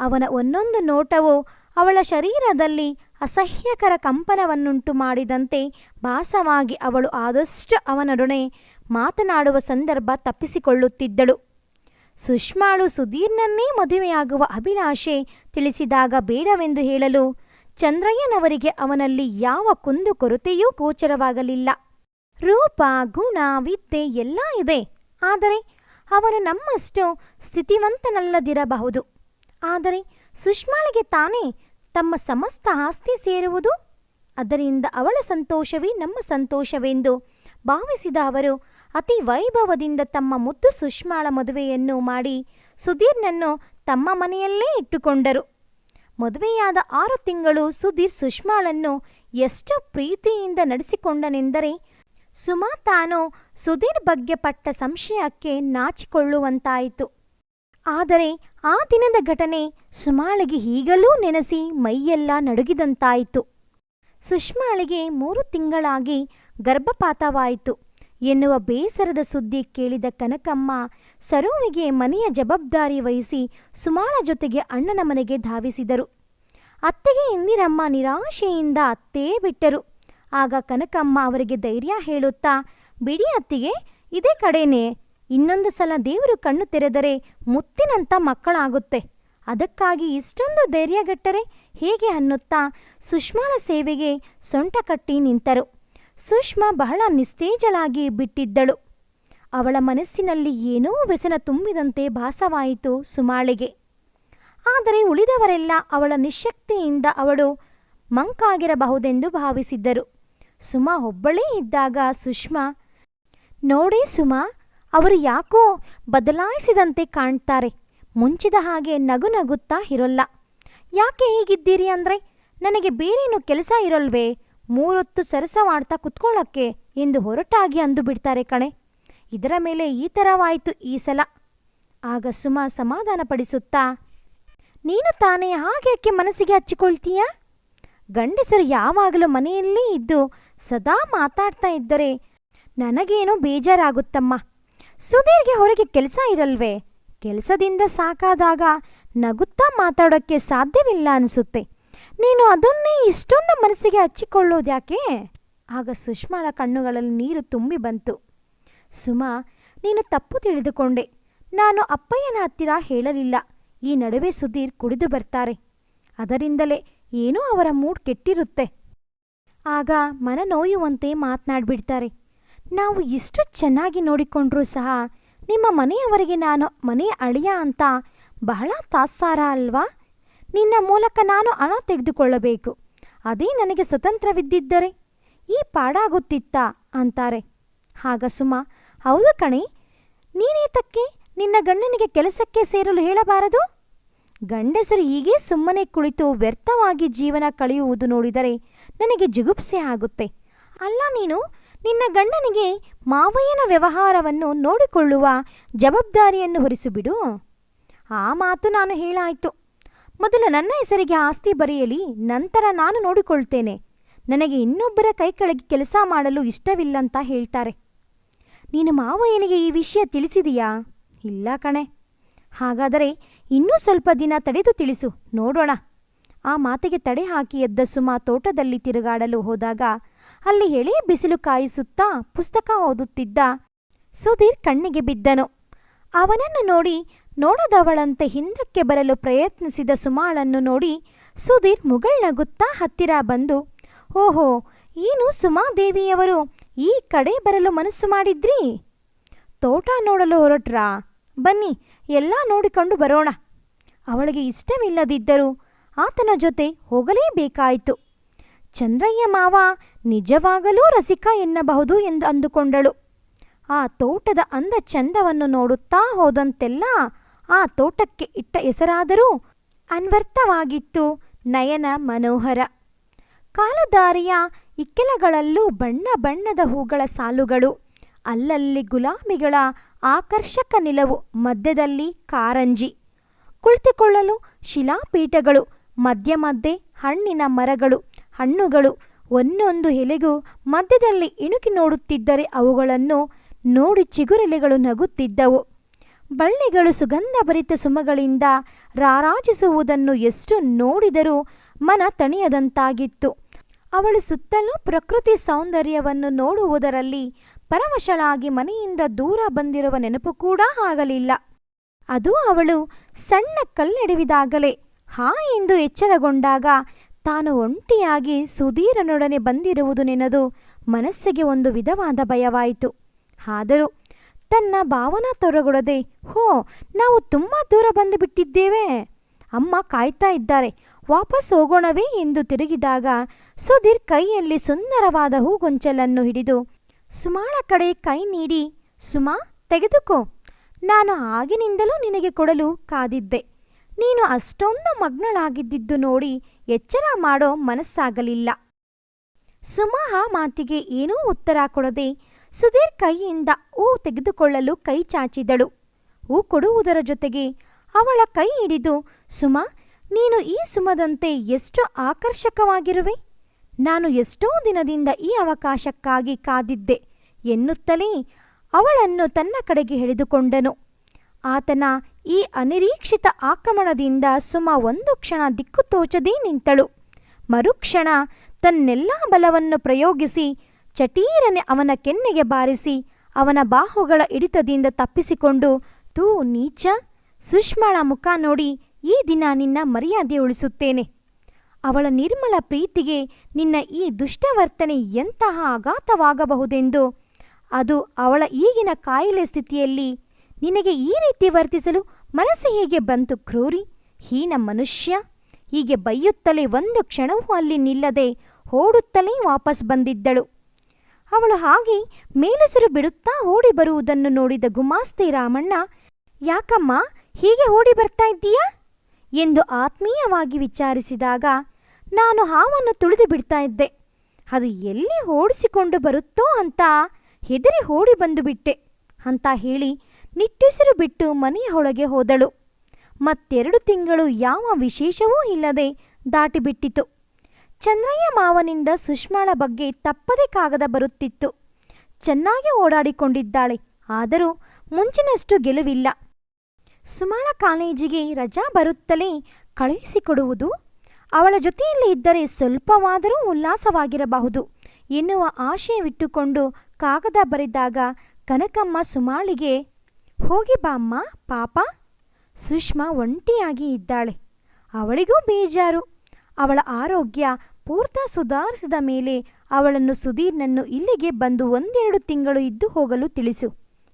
ಅವನ ಒಂದೊಂದು ನೋಟವು ಅವಳ ಶರೀರದಲ್ಲಿ ಅಸಹ್ಯಕರ ಕಂಪನವನ್ನುಂಟು ಮಾಡಿದಂತೆ ಭಾಸವಾಗಿ ಅವಳು ಆದಷ್ಟು ಅವನೊಡನೆ ಮಾತನಾಡುವ ಸಂದರ್ಭ ತಪ್ಪಿಸಿಕೊಳ್ಳುತ್ತಿದ್ದಳು. ಸುಷ್ಮಾಳು ಸುಧೀರ್ನನ್ನೇ ಮದುವೆಯಾಗುವ ಅಭಿಲಾಷೆ ತಿಳಿಸಿದಾಗ ಬೇಡವೆಂದು ಹೇಳಲು ಚಂದ್ರಯ್ಯನವರಿಗೆ ಅವನಲ್ಲಿ ಯಾವ ಕುಂದು ಕೊರತೆಯೂ ಗೋಚರವಾಗಲಿಲ್ಲ. ರೂಪ, ಗುಣ, ವಿದ್ಯೆ ಎಲ್ಲ ಇದೆ. ಆದರೆ ಅವನು ನಮ್ಮಷ್ಟು ಸ್ಥಿತಿವಂತನಲ್ಲದಿರಬಹುದು. ಆದರೆ ಸುಷ್ಮಾಳಿಗೆ ತಾನೇ ತಮ್ಮ ಸಮಸ್ತ ಆಸ್ತಿ ಸೇರುವುದು? ಅದರಿಂದ ಅವಳ ಸಂತೋಷವೇ ನಮ್ಮ ಸಂತೋಷವೆಂದು ಭಾವಿಸಿದ ಅವರು ಅತಿ ವೈಭವದಿಂದ ತಮ್ಮ ಮುದ್ದು ಸುಷ್ಮಾಳ ಮದುವೆಯನ್ನು ಮಾಡಿ ಸುಧೀರ್ನನ್ನು ತಮ್ಮ ಮನೆಯಲ್ಲೇ ಇಟ್ಟುಕೊಂಡರು. ಮದುವೆಯಾದ ಆರು ತಿಂಗಳು ಸುಧೀರ್ ಸುಷ್ಮಾಳನ್ನು ಎಷ್ಟು ಪ್ರೀತಿಯಿಂದ ನಡೆಸಿಕೊಂಡನೆಂದರೆ ಸುಮಾ ತಾನು ಸುಧೀರ್ ಬಗ್ಗೆ ಪಟ್ಟ ಸಂಶಯಕ್ಕೆ ನಾಚಿಕೊಳ್ಳುವಂತಾಯಿತು. ಆದರೆ ಆ ದಿನದ ಘಟನೆ ಸುಮಾಳಿಗೆ ಈಗಲೂ ನೆನೆಸಿ ಮೈಯೆಲ್ಲ ನಡುಗಿದಂತಾಯಿತು. ಸುಷ್ಮಾಳಿಗೆ ಮೂರು ತಿಂಗಳಾಗಿ ಗರ್ಭಪಾತವಾಯಿತು. ಎನ್ನುವ ಬೇಸರದ ಸುದ್ದಿ ಕೇಳಿದ ಕನಕಮ್ಮ ಸರೋವಿಗೆ ಮನೆಯ ಜವಾಬ್ದಾರಿ ವಹಿಸಿ ಸುಮಾಳ ಜೊತೆಗೆ ಅಣ್ಣನ ಮನೆಗೆ ಧಾವಿಸಿದರು. ಅತ್ತೆಗೆ ಇಂದಿರಮ್ಮ ನಿರಾಶೆಯಿಂದ ಅತ್ತೇ ಬಿಟ್ಟರು. ಆಗ ಕನಕಮ್ಮ ಅವರಿಗೆ ಧೈರ್ಯ ಹೇಳುತ್ತಾ, ಬಿಡಿ ಅತ್ತಿಗೆ, ಇದೇ ಕಡೆನೇ. ಇನ್ನೊಂದು ಸಲ ದೇವರು ಕಣ್ಣು ತೆರೆದರೆ ಮುತ್ತಿನಂಥ ಮಕ್ಕಳಾಗುತ್ತೆ. ಅದಕ್ಕಾಗಿ ಇಷ್ಟೊಂದು ಧೈರ್ಯಗಟ್ಟರೆ ಹೇಗೆ ಅನ್ನುತ್ತಾ ಸುಷ್ಮಾಳ ಸೇವೆಗೆ ಸೊಂಟ ಕಟ್ಟಿ ನಿಂತರು. ಸುಷ್ಮಾ ಬಹಳ ನಿಸ್ತೇಜಳಾಗಿ ಬಿಟ್ಟಿದ್ದಳು. ಅವಳ ಮನಸ್ಸಿನಲ್ಲಿ ಏನೋ ವ್ಯಸನ ತುಂಬಿದಂತೆ ಭಾಸವಾಯಿತು ಸುಮಾಳಿಗೆ. ಆದರೆ ಉಳಿದವರೆಲ್ಲ ಅವಳ ನಿಶಕ್ತಿಯಿಂದ ಅವಳು ಮಂಕಾಗಿರಬಹುದೆಂದು ಭಾವಿಸಿದ್ದರು. ಸುಮಾ ಒಬ್ಬಳೇ ಇದ್ದಾಗ ಸುಷ್ಮಾ, ನೋಡಿ ಸುಮಾ, ಅವರು ಯಾಕೋ ಬದಲಾಯಿಸಿದಂತೆ ಕಾಣ್ತಾರೆ, ಮುಂಚಿದ ಹಾಗೆ ನಗು ನಗುತ್ತಾ ಇರೋಲ್ಲ. ಯಾಕೆ ಹೀಗಿದ್ದೀರಿ ಅಂದರೆ, ನನಗೆ ಬೇರೇನು ಕೆಲಸ ಇರೋಲ್ವೇ? ಮೂರೊತ್ತು ಸರಸ ಮಾಡ್ತಾ ಕುತ್ಕೊಳ್ಳೋಕ್ಕೆ ಎಂದು ಹೊರಟಾಗಿ ಅಂದು ಬಿಡ್ತಾರೆ ಕಣೆ. ಇದರ ಮೇಲೆ ಈ ಥರವಾಯಿತು ಈ ಸಲ. ಆಗ ಸುಮಾ ಸಮಾಧಾನಪಡಿಸುತ್ತಾ ನೀನು ತಾನೇ ಹಾಗೇಕೆ ಮನಸ್ಸಿಗೆ ಹಚ್ಚಿಕೊಳ್ತೀಯ? ಗಂಡಸರು ಯಾವಾಗಲೂ ಮನೆಯಲ್ಲೇ ಇದ್ದು ಸದಾ ಮಾತಾಡ್ತಾ ಇದ್ದರೆ ನನಗೇನೋ ಬೇಜಾರಾಗುತ್ತಮ್ಮ. ಸುಧೀರ್ಗೆ ಹೊರಗೆ ಕೆಲಸ ಇರಲ್ವೇ? ಕೆಲಸದಿಂದ ಸಾಕಾದಾಗ ನಗುತ್ತಾ ಮಾತಾಡೋಕ್ಕೆ ಸಾಧ್ಯವಿಲ್ಲ ಅನಿಸುತ್ತೆ. ನೀನು ಅದನ್ನೇ ಇಷ್ಟೊಂದು ಮನಸ್ಸಿಗೆ ಹಚ್ಚಿಕೊಳ್ಳೋದ್ಯಾಕೆ ಆಗ ಸುಷ್ಮಾಳ ಕಣ್ಣುಗಳಲ್ಲಿ ನೀರು ತುಂಬಿ ಬಂತು. ಸುಮಾ, ನೀನು ತಪ್ಪು ತಿಳಿದುಕೊಂಡೆ. ನಾನು ಅಪ್ಪಯ್ಯನ ಹತ್ತಿರ ಹೇಳಲಿಲ್ಲ. ಈ ನಡುವೆ ಸುಧೀರ್ ಕುಡಿದು ಬರ್ತಾರೆ. ಅದರಿಂದಲೇ ಏನೋ ಅವರ ಮೂಡ್ ಕೆಟ್ಟಿರುತ್ತೆ. ಆಗ ಮನ ನೋಯುವಂತೆ ಮಾತನಾಡ್ಬಿಡ್ತಾರೆ. ನಾವು ಇಷ್ಟು ಚೆನ್ನಾಗಿ ನೋಡಿಕೊಂಡ್ರೂ ಸಹ ನಿಮ್ಮ ಮನೆಯವರಿಗೆ ನಾನು ಮನೆ ಅಳಿಯ ಅಂತ ಬಹಳ ತಾತ್ಸಾರ ಅಲ್ವಾ? ನಿನ್ನ ಮೂಲಕ ನಾನು ಹಣ ತೆಗೆದುಕೊಳ್ಳಬೇಕು. ಅದೇ ನನಗೆ ಸ್ವತಂತ್ರವಿದ್ದಿದ್ದರೆ ಈ ಪಾಡಾಗುತ್ತಿತ್ತಾ ಅಂತಾರೆ. ಆಗ ಸುಮ, ಹೌದು ಕಣೆ, ನೀನೇತಕ್ಕೆ ನಿನ್ನ ಗಂಡನಿಗೆ ಕೆಲಸಕ್ಕೆ ಸೇರಲು ಹೇಳಬಾರದು? ಗಂಡಸರು ಹೀಗೆ ಸುಮ್ಮನೆ ಕುಳಿತು ವ್ಯರ್ಥವಾಗಿ ಜೀವನ ಕಳೆಯುವುದು ನೋಡಿದರೆ ನನಗೆ ಜಿಗುಪ್ಸೆ ಆಗುತ್ತೆ. ಅಲ್ಲ ನೀನು, ನಿನ್ನ ಗಂಡನಿಗೆ ಮಾವಯ್ಯನ ವ್ಯವಹಾರವನ್ನು ನೋಡಿಕೊಳ್ಳುವ ಜವಾಬ್ದಾರಿಯನ್ನು ಹೊರಿಸಿಬಿಡು. ಆ ಮಾತು ನಾನು ಹೇಳಾಯ್ತು. ಮೊದಲು ನನ್ನ ಹೆಸರಿಗೆ ಆಸ್ತಿ ಬರೆಯಲಿ, ನಂತರ ನಾನು ನೋಡಿಕೊಳ್ತೇನೆ. ನನಗೆ ಇನ್ನೊಬ್ಬರ ಕೈ ಕೆಳಗೆ ಕೆಲಸ ಮಾಡಲು ಇಷ್ಟವಿಲ್ಲಂತ ಹೇಳ್ತಾರೆ. ನೀನು ಮಾವಯ್ಯನಿಗೆ ಈ ವಿಷಯ ತಿಳಿಸಿದೀಯಾ? ಇಲ್ಲ ಕಣೆ. ಹಾಗಾದರೆ ಇನ್ನೂ ಸ್ವಲ್ಪ ದಿನ ತಡೆದು ತಿಳಿಸು, ನೋಡೋಣ. ಆ ಮಾತಿಗೆ ತಡೆ ಹಾಕಿ ಎದ್ದ ಸುಮಾ ತೋಟದಲ್ಲಿ ತಿರುಗಾಡಲು ಹೋದಾಗ ಅಲ್ಲಿ ಎಳೆ ಬಿಸಿಲು ಕಾಯಿಸುತ್ತಾ ಪುಸ್ತಕ ಓದುತ್ತಿದ್ದ ಸುಧೀರ್ ಕಣ್ಣಿಗೆ ಬಿದ್ದನು. ಅವನನ್ನು ನೋಡಿ ನೋಡದವಳಂತೆ ಹಿಂದಕ್ಕೆ ಬರಲು ಪ್ರಯತ್ನಿಸಿದ ಸುಮಾಳನ್ನು ನೋಡಿ ಸುಧೀರ್ ಮುಗಳ್ನಗುತ್ತಾ ಹತ್ತಿರ ಬಂದು, ಓಹೋ, ಏನು ಸುಮಾದೇವಿಯವರು ಈ ಕಡೆ ಬರಲು ಮನಸ್ಸು ಮಾಡಿದ್ರಿ? ತೋಟ ನೋಡಲು ಹೊರಟ್ರಾ? ಬನ್ನಿ, ಎಲ್ಲ ನೋಡಿಕೊಂಡು ಬರೋಣ. ಅವಳಿಗೆ ಇಷ್ಟವಿಲ್ಲದಿದ್ದರೂ ಆತನ ಜೊತೆ ಹೋಗಲೇಬೇಕಾಯಿತು. ಚಂದ್ರಯ್ಯ ಮಾವ ನಿಜವಾಗಲೂ ರಸಿಕ ಎನ್ನಬಹುದು ಎಂದು ಅಂದುಕೊಂಡಳು. ಆ ತೋಟದ ಅಂದ ಚಂದವನ್ನು ನೋಡುತ್ತಾ ಹೋದಂತೆಲ್ಲ ಆ ತೋಟಕ್ಕೆ ಇಟ್ಟ ಹೆಸರಾದರೂ ಅನ್ವರ್ಥವಾಗಿತ್ತು. ನಯನ ಮನೋಹರ. ಕಾಲುದಾರಿಯ ಇಕ್ಕೆಲಗಳಲ್ಲೂ ಬಣ್ಣ ಬಣ್ಣದ ಹೂಗಳ ಸಾಲುಗಳು. ಅಲ್ಲಲ್ಲಿ ಗುಲಾಮಿಗಳ ಆಕರ್ಷಕ ನಿಲವು, ಮಧ್ಯದಲ್ಲಿ ಕಾರಂಜಿ. ಕುಳಿತುಕೊಳ್ಳಲು ಶಿಲಾಪೀಠಗಳು, ಮಧ್ಯ ಮಧ್ಯೆ ಹಣ್ಣಿನ ಮರಗಳು, ಹಣ್ಣುಗಳು. ಒಂದೊಂದು ಎಲೆಗೂ ಮಧ್ಯದಲ್ಲಿ ಇಣುಕಿ ನೋಡುತ್ತಿದ್ದರೆ ಅವುಗಳನ್ನು ನೋಡಿ ಚಿಗುರೆಲೆಗಳು ನಗುತ್ತಿದ್ದವು. ಬಳ್ಳಿಗಳು ಸುಗಂಧಭರಿತ ಸುಮಗಳಿಂದ ರಾರಾಜಿಸುವುದನ್ನು ಎಷ್ಟು ನೋಡಿದರೂ ಮನ ತಣಿಯದಂತಾಗಿತ್ತು. ಅವಳು ಸುತ್ತಲೂ ಪ್ರಕೃತಿ ಸೌಂದರ್ಯವನ್ನು ನೋಡುವುದರಲ್ಲಿ ಪರವಶಳಾಗಿ ಮನೆಯಿಂದ ದೂರ ಬಂದಿರುವ ನೆನಪು ಕೂಡ ಆಗಲಿಲ್ಲ. ಅದು ಅವಳು ಸಣ್ಣ ಕಲ್ಲೆಡವಿದಾಗಲೇ ಹಾ ಎಂದು ಎಚ್ಚರಗೊಂಡಾಗ ತಾನು ಒಂಟಿಯಾಗಿ ಸುಧೀರನೊಡನೆ ಬಂದಿರುವುದು ನೆನದು ಮನಸ್ಸಿಗೆ ಒಂದು ವಿಧವಾದ ಭಯವಾಯಿತು. ಆದರೂ ತನ್ನ ಭಾವನಾ ತೊರಗೊಡದೆ, ಹೋ, ನಾವು ತುಂಬ ದೂರ ಬಂದು ಬಿಟ್ಟಿದ್ದೇವೆ ಅಮ್ಮ ಕಾಯ್ತಾ ಇದ್ದಾರೆ. ವಾಪಸ್ ಹೋಗೋಣವೇ ಎಂದು ತಿರುಗಿದಾಗ ಸುಧೀರ್ ಕೈಯಲ್ಲಿ ಸುಂದರವಾದ ಹೂಗೊಂಚಲನ್ನು ಹಿಡಿದು, ಸುಮಾಳ ಕಡೆ ಕೈ ನೀಡಿ, ಸುಮಾ, ತೆಗೆದುಕೋ. ನಾನು ಆಗಿನಿಂದಲೂ ನಿನಗೆ ಕೊಡಲು ಕಾದಿದ್ದೆ. ನೀನು ಅಷ್ಟೊಂದು ಮಗ್ನಳಾಗಿದ್ದಿದ್ದು ನೋಡಿ ಎಚ್ಚರ ಮಾಡೋ ಮನಸ್ಸಾಗಲಿಲ್ಲ. ಸುಮಾ ಆ ಮಾತಿಗೆ ಏನೂ ಉತ್ತರ ಕೊಡದೆ ಸುಧೀರ್ ಕೈಯಿಂದ ಹೂ ತೆಗೆದುಕೊಳ್ಳಲು ಕೈ ಚಾಚಿದಳು. ಹೂ ಕೊಡುವುದರ ಜೊತೆಗೆ ಅವಳ ಕೈ ಹಿಡಿದು, ಸುಮಾ, ನೀನು ಈ ಸುಮದಂತೆ ಎಷ್ಟು ಆಕರ್ಷಕವಾಗಿರುವೆ? ನಾನು ಎಷ್ಟೋ ದಿನದಿಂದ ಈ ಅವಕಾಶಕ್ಕಾಗಿ ಕಾದಿದ್ದೆ ಎನ್ನುತ್ತಲೇ ಅವಳನ್ನು ತನ್ನ ಕಡೆಗೆ ಹಿಡಿದುಕೊಂಡನು ಆತನ ಈ ಅನಿರೀಕ್ಷಿತ ಆಕ್ರಮಣದಿಂದ ಸುಮ ಒಂದು ಕ್ಷಣ ದಿಕ್ಕು ತೋಚದೇ ನಿಂತಳು. ಮರುಕ್ಷಣ ತನ್ನೆಲ್ಲ ಬಲವನ್ನು ಪ್ರಯೋಗಿಸಿ ಚಟೀರನೆ ಅವನ ಕೆನ್ನೆಗೆ ಬಾರಿಸಿ ಅವನ ಬಾಹುಗಳ ಹಿಡಿತದಿಂದ ತಪ್ಪಿಸಿಕೊಂಡು, ತೂ ನೀಚ, ಸುಷ್ಮಳ ಮುಖ ನೋಡಿ ಈ ದಿನ ನಿನ್ನ ಮರ್ಯಾದೆ ಉಳಿಸುತ್ತೇನೆ. ಅವಳ ನಿರ್ಮಲ ಪ್ರೀತಿಗೆ ನಿನ್ನ ಈ ದುಷ್ಟವರ್ತನೆ ಎಂತಹ ಆಘಾತವಾಗಬಹುದೆಂದು, ಅದು ಅವಳ ಈಗಿನ ಕಾಯಿಲೆ ಸ್ಥಿತಿಯಲ್ಲಿ ನಿನಗೆ ಈ ರೀತಿ ವರ್ತಿಸಲು ಮನಸ್ಸು ಹೇಗೆ ಬಂತು ಕ್ರೂರಿ, ಹೀನ ಮನುಷ್ಯ? ಹೀಗೆ ಬೈಯುತ್ತಲೇ ಒಂದು ಕ್ಷಣವೂ ಅಲ್ಲಿ ನಿಲ್ಲದೆ, ಓಡುತ್ತಲೇ ವಾಪಸ್ ಬಂದಿದ್ದಳು. ಅವಳು ಹಾಗೆ ಮೇಲುಸಿರು ಬಿಡುತ್ತಾ ಓಡಿ ಬರುವುದನ್ನು ನೋಡಿದ ಗುಮಾಸ್ತಿ ರಾಮಣ್ಣ, ಯಾಕಮ್ಮ, ಹೀಗೆ ಓಡಿ ಬರ್ತಾ ಇದ್ದೀಯಾ? ಎಂದು ಆತ್ಮೀಯವಾಗಿ ವಿಚಾರಿಸಿದಾಗ, ನಾನು ಹಾವನ್ನು ತುಳಿದು ಬಿಡ್ತಾ ಇದ್ದೆ. ಅದು ಎಲ್ಲಿ ಓಡಿಸಿಕೊಂಡು ಬರುತ್ತೋ ಅಂತ ಹೆದರಿ ಓಡಿ ಬಂದು ಬಿಟ್ಟೆ, ಅಂತ ಹೇಳಿ ನಿಟ್ಟುಸಿರು ಬಿಟ್ಟು ಮನೆಯ ಒಳಗೆ ಹೋದಳು. ಮತ್ತೆರಡು ತಿಂಗಳು ಯಾವ ವಿಶೇಷವೂ ಇಲ್ಲದೆ ದಾಟಿಬಿಟ್ಟಿತು ಚಂದ್ರಯ್ಯ ಮಾವನಿಂದ ಸುಷ್ಮಾಳ ಬಗ್ಗೆ ತಪ್ಪದೇ ಕಾಗದ ಬರುತ್ತಿತ್ತು. ಚೆನ್ನಾಗಿ ಓಡಾಡಿಕೊಂಡಿದ್ದಾಳೆ. ಆದರೂ ಮುಂಚಿನಷ್ಟು ಗೆಲುವಿಲ್ಲ. ಸುಮಾಳ ಕಾಲೇಜಿಗೆ ರಜಾ ಬರುತ್ತಲೇ ಕಳುಹಿಸಿಕೊಡುವುದು? ಅವಳ ಜೊತೆಯಲ್ಲಿ ಇದ್ದರೆ ಸ್ವಲ್ಪವಾದರೂ ಉಲ್ಲಾಸವಾಗಿರಬಹುದು ಎನ್ನುವ ಆಶಯವಿಟ್ಟುಕೊಂಡು ಕಾಗದ ಬರೆದಾಗ ಕನಕಮ್ಮ ಸುಮಾಳಿಗೆ, ಹೋಗಿ ಬಾಮ್ಮ ಪಾಪ. ಸುಷ್ಮಾ ಒಂಟಿಯಾಗಿ ಇದ್ದಾಳೆ. ಅವಳಿಗೂ ಬೇಜಾರು. ಅವಳ ಆರೋಗ್ಯ ಪೂರ್ತ ಸುಧಾರಿಸಿದ ಮೇಲೆ ಅವಳನ್ನು ಸುಧೀರ್ನನ್ನು ಇಲ್ಲಿಗೆ ಬಂದು ಒಂದೆರಡು ತಿಂಗಳು ಇದ್ದು ಹೋಗಲು ತಿಳಿಸು.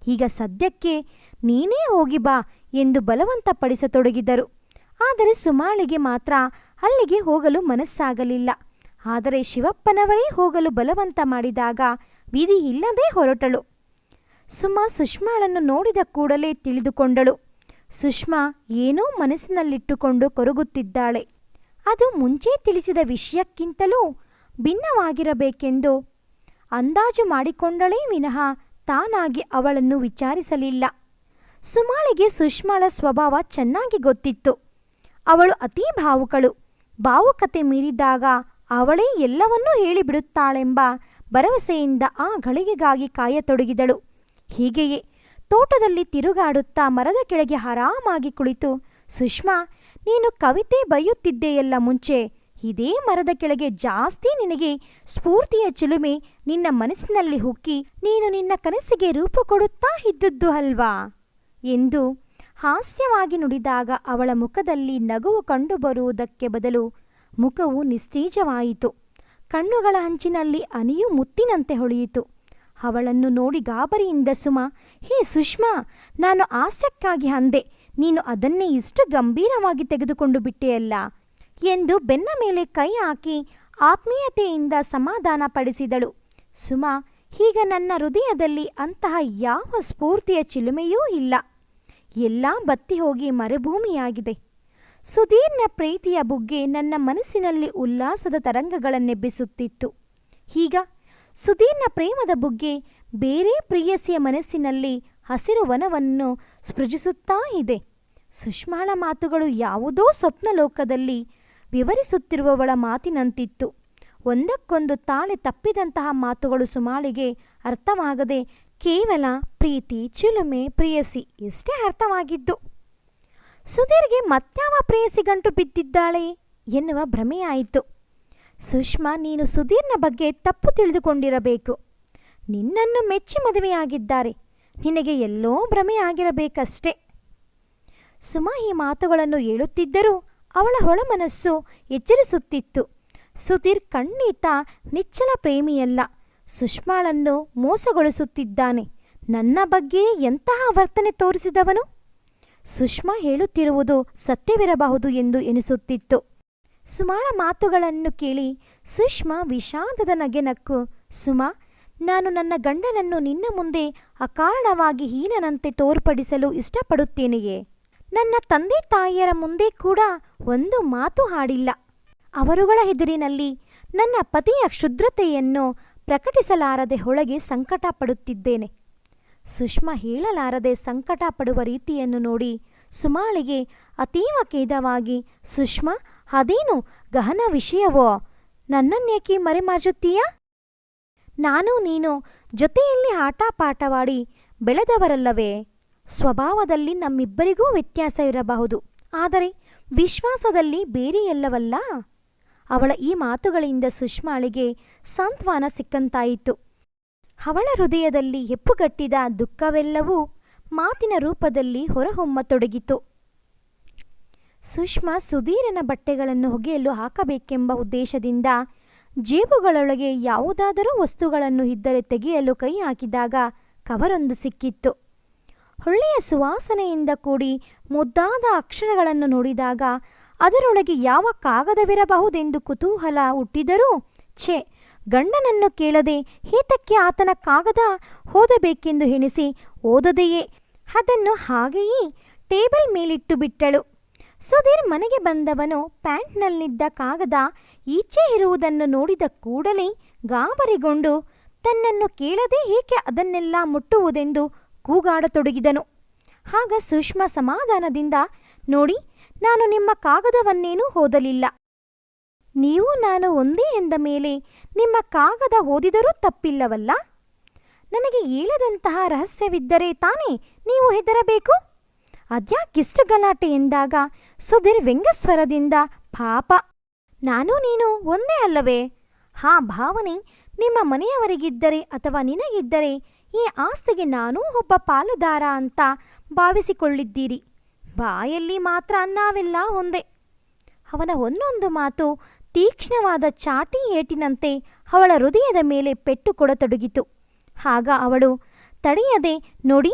ಈಗ ಸದ್ಯಕ್ಕೆ ನೀನೇ ಹೋಗಿ ಬಾ ಎಂದು ಬಲವಂತಪಡಿಸತೊಡಗಿದರು. ಆದರೆ ಸುಮಾಳಿಗೆ ಮಾತ್ರ ಅಲ್ಲಿಗೆ ಹೋಗಲು ಮನಸ್ಸಾಗಲಿಲ್ಲ. ಆದರೆ ಶಿವಪ್ಪನವರೇ ಹೋಗಲು ಬಲವಂತ ಮಾಡಿದಾಗ ವಿಧಿ ಇಲ್ಲದೇ ಹೊರಟಳು. ಸುಮಾ ಸುಷ್ಮಾಳನ್ನು ನೋಡಿದ ಕೂಡಲೇ ತಿಳಿದುಕೊಂಡಳು. ಸುಷ್ಮಾ ಏನೋ ಮನಸ್ಸಿನಲ್ಲಿಟ್ಟುಕೊಂಡು ಕೊರಗುತ್ತಿದ್ದಾಳೆ. ಅದು ಮುಂಚೆ ತಿಳಿಸಿದ ವಿಷಯಕ್ಕಿಂತಲೂ ಭಿನ್ನವಾಗಿರಬೇಕೆಂದು ಅಂದಾಜು ಮಾಡಿಕೊಂಡಳೇ ವಿನಃ ತಾನಾಗಿ ಅವಳನ್ನು ವಿಚಾರಿಸಲಿಲ್ಲ. ಸುಮಾಳಿಗೆ ಸುಷ್ಮಾಳ ಸ್ವಭಾವ ಚೆನ್ನಾಗಿ ಗೊತ್ತಿತ್ತು. ಅವಳು ಅತೀ ಭಾವುಕಳು. ಭಾವುಕತೆ ಮೀರಿದಾಗ ಅವಳೇ ಎಲ್ಲವನ್ನೂ ಹೇಳಿಬಿಡುತ್ತಾಳೆಂಬ ಭರವಸೆಯಿಂದ ಆ ಗಳಿಗೆಗಾಗಿ ಕಾಯತೊಡಗಿದಳು. ಹೀಗೆಯೇ ತೋಟದಲ್ಲಿ ತಿರುಗಾಡುತ್ತಾ ಮರದ ಕೆಳಗೆ ಆರಾಮಾಗಿ ಕುಳಿತು ಸುಷ್ಮಾ, ನೀನು ಕವಿತೆ ಬರೆಯುತ್ತಿದ್ದೆಯಲ್ಲ ಮುಂಚೆ. ಇದೇ ಮರದ ಕೆಳಗೆ ಜಾಸ್ತಿ ನಿನಗೆ ಸ್ಫೂರ್ತಿಯ ಚಿಲುಮೆ ನಿನ್ನ ಮನಸ್ಸಿನಲ್ಲಿ ಹುಕ್ಕಿ ನೀನು ನಿನ್ನ ಕನಸಿಗೆ ರೂಪ ಕೊಡುತ್ತಾ ಇದ್ದದ್ದು ಅಲ್ವಾ? ಎಂದು ಹಾಸ್ಯವಾಗಿ ನುಡಿದಾಗ ಅವಳ ಮುಖದಲ್ಲಿ ನಗುವು ಕಂಡುಬರುವುದಕ್ಕೆ ಬದಲು ಮುಖವು ನಿಸ್ತೇಜವಾಯಿತು. ಕಣ್ಣುಗಳ ಅಂಚಿನಲ್ಲಿ ಅನಿಯು ಮುತ್ತಿನಂತೆ ಹೊಳೆಯಿತು. ಅವಳನ್ನು ನೋಡಿ ಗಾಬರಿಯಿಂದ ಸುಮ, ಹೇ ಸುಷ್ಮಾ, ನಾನು ಹಾಸ್ಯಕ್ಕಾಗಿ ಅಂದೆ. ನೀನು ಅದನ್ನೇ ಇಷ್ಟು ಗಂಭೀರವಾಗಿ ತೆಗೆದುಕೊಂಡು ಬಿಟ್ಟೆಯಲ್ಲ ಎಂದು ಬೆನ್ನ ಮೇಲೆ ಕೈ ಹಾಕಿ ಆತ್ಮೀಯತೆಯಿಂದ ಸಮಾಧಾನ ಪಡಿಸಿದಳು. ಸುಮಾ ಈಗ ನನ್ನ ಹೃದಯದಲ್ಲಿ ಅಂತಹ ಯಾವ ಸ್ಫೂರ್ತಿಯ ಚಿಲುಮೆಯೂ ಇಲ್ಲ. ಎಲ್ಲ ಬತ್ತಿ ಹೋಗಿ ಮರುಭೂಮಿಯಾಗಿದೆ. ಸುದೀರ್ಣ ಪ್ರೀತಿಯ ಬುಗ್ಗೆ ನನ್ನ ಮನಸ್ಸಿನಲ್ಲಿ ಉಲ್ಲಾಸದ ತರಂಗಗಳನ್ನೆಬ್ಬಿಸುತ್ತಿತ್ತು. ಈಗ ಸುದೀರ್ಣ ಪ್ರೇಮದ ಬುಗ್ಗೆ ಬೇರೆ ಪ್ರಿಯಸಿಯ ಮನಸ್ಸಿನಲ್ಲಿ ಹಸಿರು ವನವನ್ನು ಸ್ಪೃಜಿಸುತ್ತಾ ಇದೆ. ಸುಷ್ಮಾಳ ಮಾತುಗಳು ಯಾವುದೋ ಸ್ವಪ್ನ ಲೋಕದಲ್ಲಿ ವಿವರಿಸುತ್ತಿರುವವಳ ಮಾತಿನಂತಿತ್ತು. ಒಂದಕ್ಕೊಂದು ತಾಳೆ ತಪ್ಪಿದಂತಹ ಮಾತುಗಳು ಸುಮಾಳಿಗೆ ಅರ್ಥವಾಗದೆ ಕೇವಲ ಪ್ರೀತಿ, ಚಿಲುಮೆ, ಪ್ರಿಯಸಿ ಇಷ್ಟೇ ಅರ್ಥವಾಗಿದ್ದು. ಸುಧೀರ್ಗೆ ಮತ್ಯಾವ ಪ್ರೇಯಸಿ ಗಂಟು ಬಿದ್ದಿದ್ದಾಳೆ ಎನ್ನುವ ಭ್ರಮೆಯಾಯಿತು. ಸುಷ್ಮಾ, ನೀನು ಸುಧೀರ್ನ ಬಗ್ಗೆ ತಪ್ಪು ತಿಳಿದುಕೊಂಡಿರಬೇಕು. ನಿನ್ನನ್ನು ಮೆಚ್ಚಿ ಮದುವೆಯಾಗಿದ್ದಾರೆ. ನಿನಗೆ ಎಲ್ಲೋ ಭ್ರಮೆ ಆಗಿರಬೇಕಷ್ಟೆ. ಸುಮಾ ಈ ಮಾತುಗಳನ್ನು ಹೇಳುತ್ತಿದ್ದರೂ ಅವಳ ಒಳಮನಸ್ಸು ಎಚ್ಚರಿಸುತ್ತಿತ್ತು. ಸುಧೀರ್ ಖಂಡಿತ ನಿಚ್ಚಲ ಪ್ರೇಮಿಯಲ್ಲ, ಸುಷ್ಮಾಳನ್ನು ಮೋಸಗೊಳಿಸುತ್ತಿದ್ದಾನೆ. ನನ್ನ ಬಗ್ಗೆ ಎಂತಹ ವರ್ತನೆ ತೋರಿಸಿದವನು? ಸುಷ್ಮಾ ಹೇಳುತ್ತಿರುವುದು ಸತ್ಯವಿರಬಹುದು ಎಂದು ಎನಿಸುತ್ತಿತ್ತು. ಸುಮಾಳ ಮಾತುಗಳನ್ನು ಕೇಳಿ ಸುಷ್ಮಾ ವಿಷಾದದ ನಗೆನಕ್ಕು ಸುಮಾ ನಾನು ನನ್ನ ಗಂಡನನ್ನು ನಿನ್ನ ಮುಂದೆ ಅಕಾರಣವಾಗಿ ಹೀನನಂತೆ ತೋರ್ಪಡಿಸಲು ಇಷ್ಟಪಡುತ್ತೇನೆಯೇ? ನನ್ನ ತಂದೆ ತಾಯಿಯರ ಮುಂದೆ ಕೂಡ ಒಂದು ಮಾತು ಹಾಡಿಲ್ಲ. ಅವರುಗಳ ಎದುರಿನಲ್ಲಿ ನನ್ನ ಪತಿಯ ಕ್ಷುದ್ರತೆಯನ್ನು ಪ್ರಕಟಿಸಲಾರದೆ ಒಳಗೆ ಸಂಕಟ ಪಡುತ್ತಿದ್ದೇನೆ ಸುಷ್ಮಾ ಹೇಳಲಾರದೆ ಸಂಕಟ ಪಡುವ ರೀತಿಯನ್ನು ನೋಡಿ ಸುಮಾಳಿಗೆ ಅತೀವ ಖೇದವಾಗಿ, ಸುಷ್ಮಾ, ಅದೇನು ಗಹನ ವಿಷಯವೋ? ನನ್ನನ್ನೇಕೆ ಮರೆಮಾಚುತ್ತೀಯಾ ನಾನು ನೀನು ಜೊತೆಯಲ್ಲಿ ಆಟಪಾಠವಾಡಿ ಬೆಳೆದವರಲ್ಲವೇ? ಸ್ವಭಾವದಲ್ಲಿ ನಮ್ಮಿಬ್ಬರಿಗೂ ವ್ಯತ್ಯಾಸ ಇರಬಹುದು. ಆದರೆ ವಿಶ್ವಾಸದಲ್ಲಿ ಬೇರೆಯಲ್ಲವಲ್ಲ? ಅವಳ ಈ ಮಾತುಗಳಿಂದ ಸುಷ್ಮಾಳಿಗೆ ಸಾಂತ್ವನ ಸಿಕ್ಕಂತಾಯಿತು. ಅವಳ ಹೃದಯದಲ್ಲಿ ಹೆಪ್ಪುಗಟ್ಟಿದ ದುಃಖವೆಲ್ಲವೂ ಮಾತಿನ ರೂಪದಲ್ಲಿ ಹೊರಹೊಮ್ಮತೊಡಗಿತು. ಸುಷ್ಮಾ ಸುಧೀರನ ಬಟ್ಟೆಗಳನ್ನು ಹೊಗೆಯಲು ಹಾಕಬೇಕೆಂಬ ಉದ್ದೇಶದಿಂದ ಜೇಬುಗಳೊಳಗೆ ಯಾವುದಾದರೂ ವಸ್ತುಗಳನ್ನು ಇದ್ದರೆ ತೆಗೆಯಲು ಕೈ ಹಾಕಿದಾಗ ಕವರೊಂದು ಸಿಕ್ಕಿತ್ತು. ಒಳ್ಳೆಯ ಸುವಾಸನೆಯಿಂದ ಕೂಡಿ ಮುದ್ದಾದ ಅಕ್ಷರಗಳನ್ನು ನೋಡಿದಾಗ ಅದರೊಳಗೆ ಯಾವ ಕಾಗದವಿರಬಹುದೆಂದು ಕುತೂಹಲ ಹುಟ್ಟಿದರೂ, ಛೆ, ಗಂಡನನ್ನು ಕೇಳದೆ ಹೀತಕ್ಕೆ ಆತನ ಕಾಗದ ಓದಬೇಕೆಂದು ಎಣಿಸಿ ಓದದೆಯೇ? ಅದನ್ನು ಹಾಗೆಯೇ ಟೇಬಲ್ ಮೇಲಿಟ್ಟು ಬಿಟ್ಟಳು. ಸುಧೀರ್ ಮನೆಗೆ ಬಂದವನು ಪ್ಯಾಂಟ್ನಲ್ಲಿದ್ದ ಕಾಗದ ಈಚೆ ಇರುವುದನ್ನು ನೋಡಿದ ಕೂಡಲೇ ಗಾಬರಿಗೊಂಡು ತನ್ನನ್ನು ಕೇಳದೆ ಏಕೆ ಅದನ್ನೆಲ್ಲ ಮುಟ್ಟುವುದೆಂದು ಕೂಗಾಡತೊಡಗಿದನು. ಆಗ ಸುಷ್ಮಾ ಸಮಾಧಾನದಿಂದ, ನೋಡಿ, ನಾನು ನಿಮ್ಮ ಕಾಗದವನ್ನೇನೂ ಓದಲಿಲ್ಲ. ನೀವು ನಾನು ಒಂದೇ ಎಂದ ಮೇಲೆ ನಿಮ್ಮ ಕಾಗದ ಓದಿದರೂ ತಪ್ಪಿಲ್ಲವಲ್ಲ? ನನಗೆ ಹೇಳದಂತಹ ರಹಸ್ಯವಿದ್ದರೆ ತಾನೇ ನೀವು ಹೆದರಬೇಕು? ಅದ್ಯಾಕಿಷ್ಟು ಗಲಾಟೆ ಎಂದಾಗ ಸುಧೀರ್ ವ್ಯಂಗ್ಯಸ್ವರದಿಂದ, ಪಾಪ, ನಾನು ನೀನು ಒಂದೇ ಅಲ್ಲವೇ? ಹಾ, ಭಾವನೆ, ನಿಮ್ಮ ಮನೆಯವರಿಗಿದ್ದರೆ ಅಥವಾ ನಿನಗಿದ್ದರೆ ಈ ಆಸ್ತಿಗೆ ನಾನೂ ಒಬ್ಬ ಪಾಲುದಾರ ಅಂತ ಭಾವಿಸಿಕೊಳ್ಳಿದ್ದೀರಿ. ಬಾಯಲ್ಲಿ ಮಾತ್ರ ನಾವೆಲ್ಲ ಒಂದೇ. ಅವನ ಒಂದೊಂದು ಮಾತು ತೀಕ್ಷ್ಣವಾದ ಚಾಟಿ ಏಟಿನಂತೆ ಅವಳ ಹೃದಯದ ಮೇಲೆ ಪೆಟ್ಟು ಕೊಡತೊಡಗಿತು. ಆಗ ಅವಳು, ತಡೆಯದೆ, ನೋಡಿ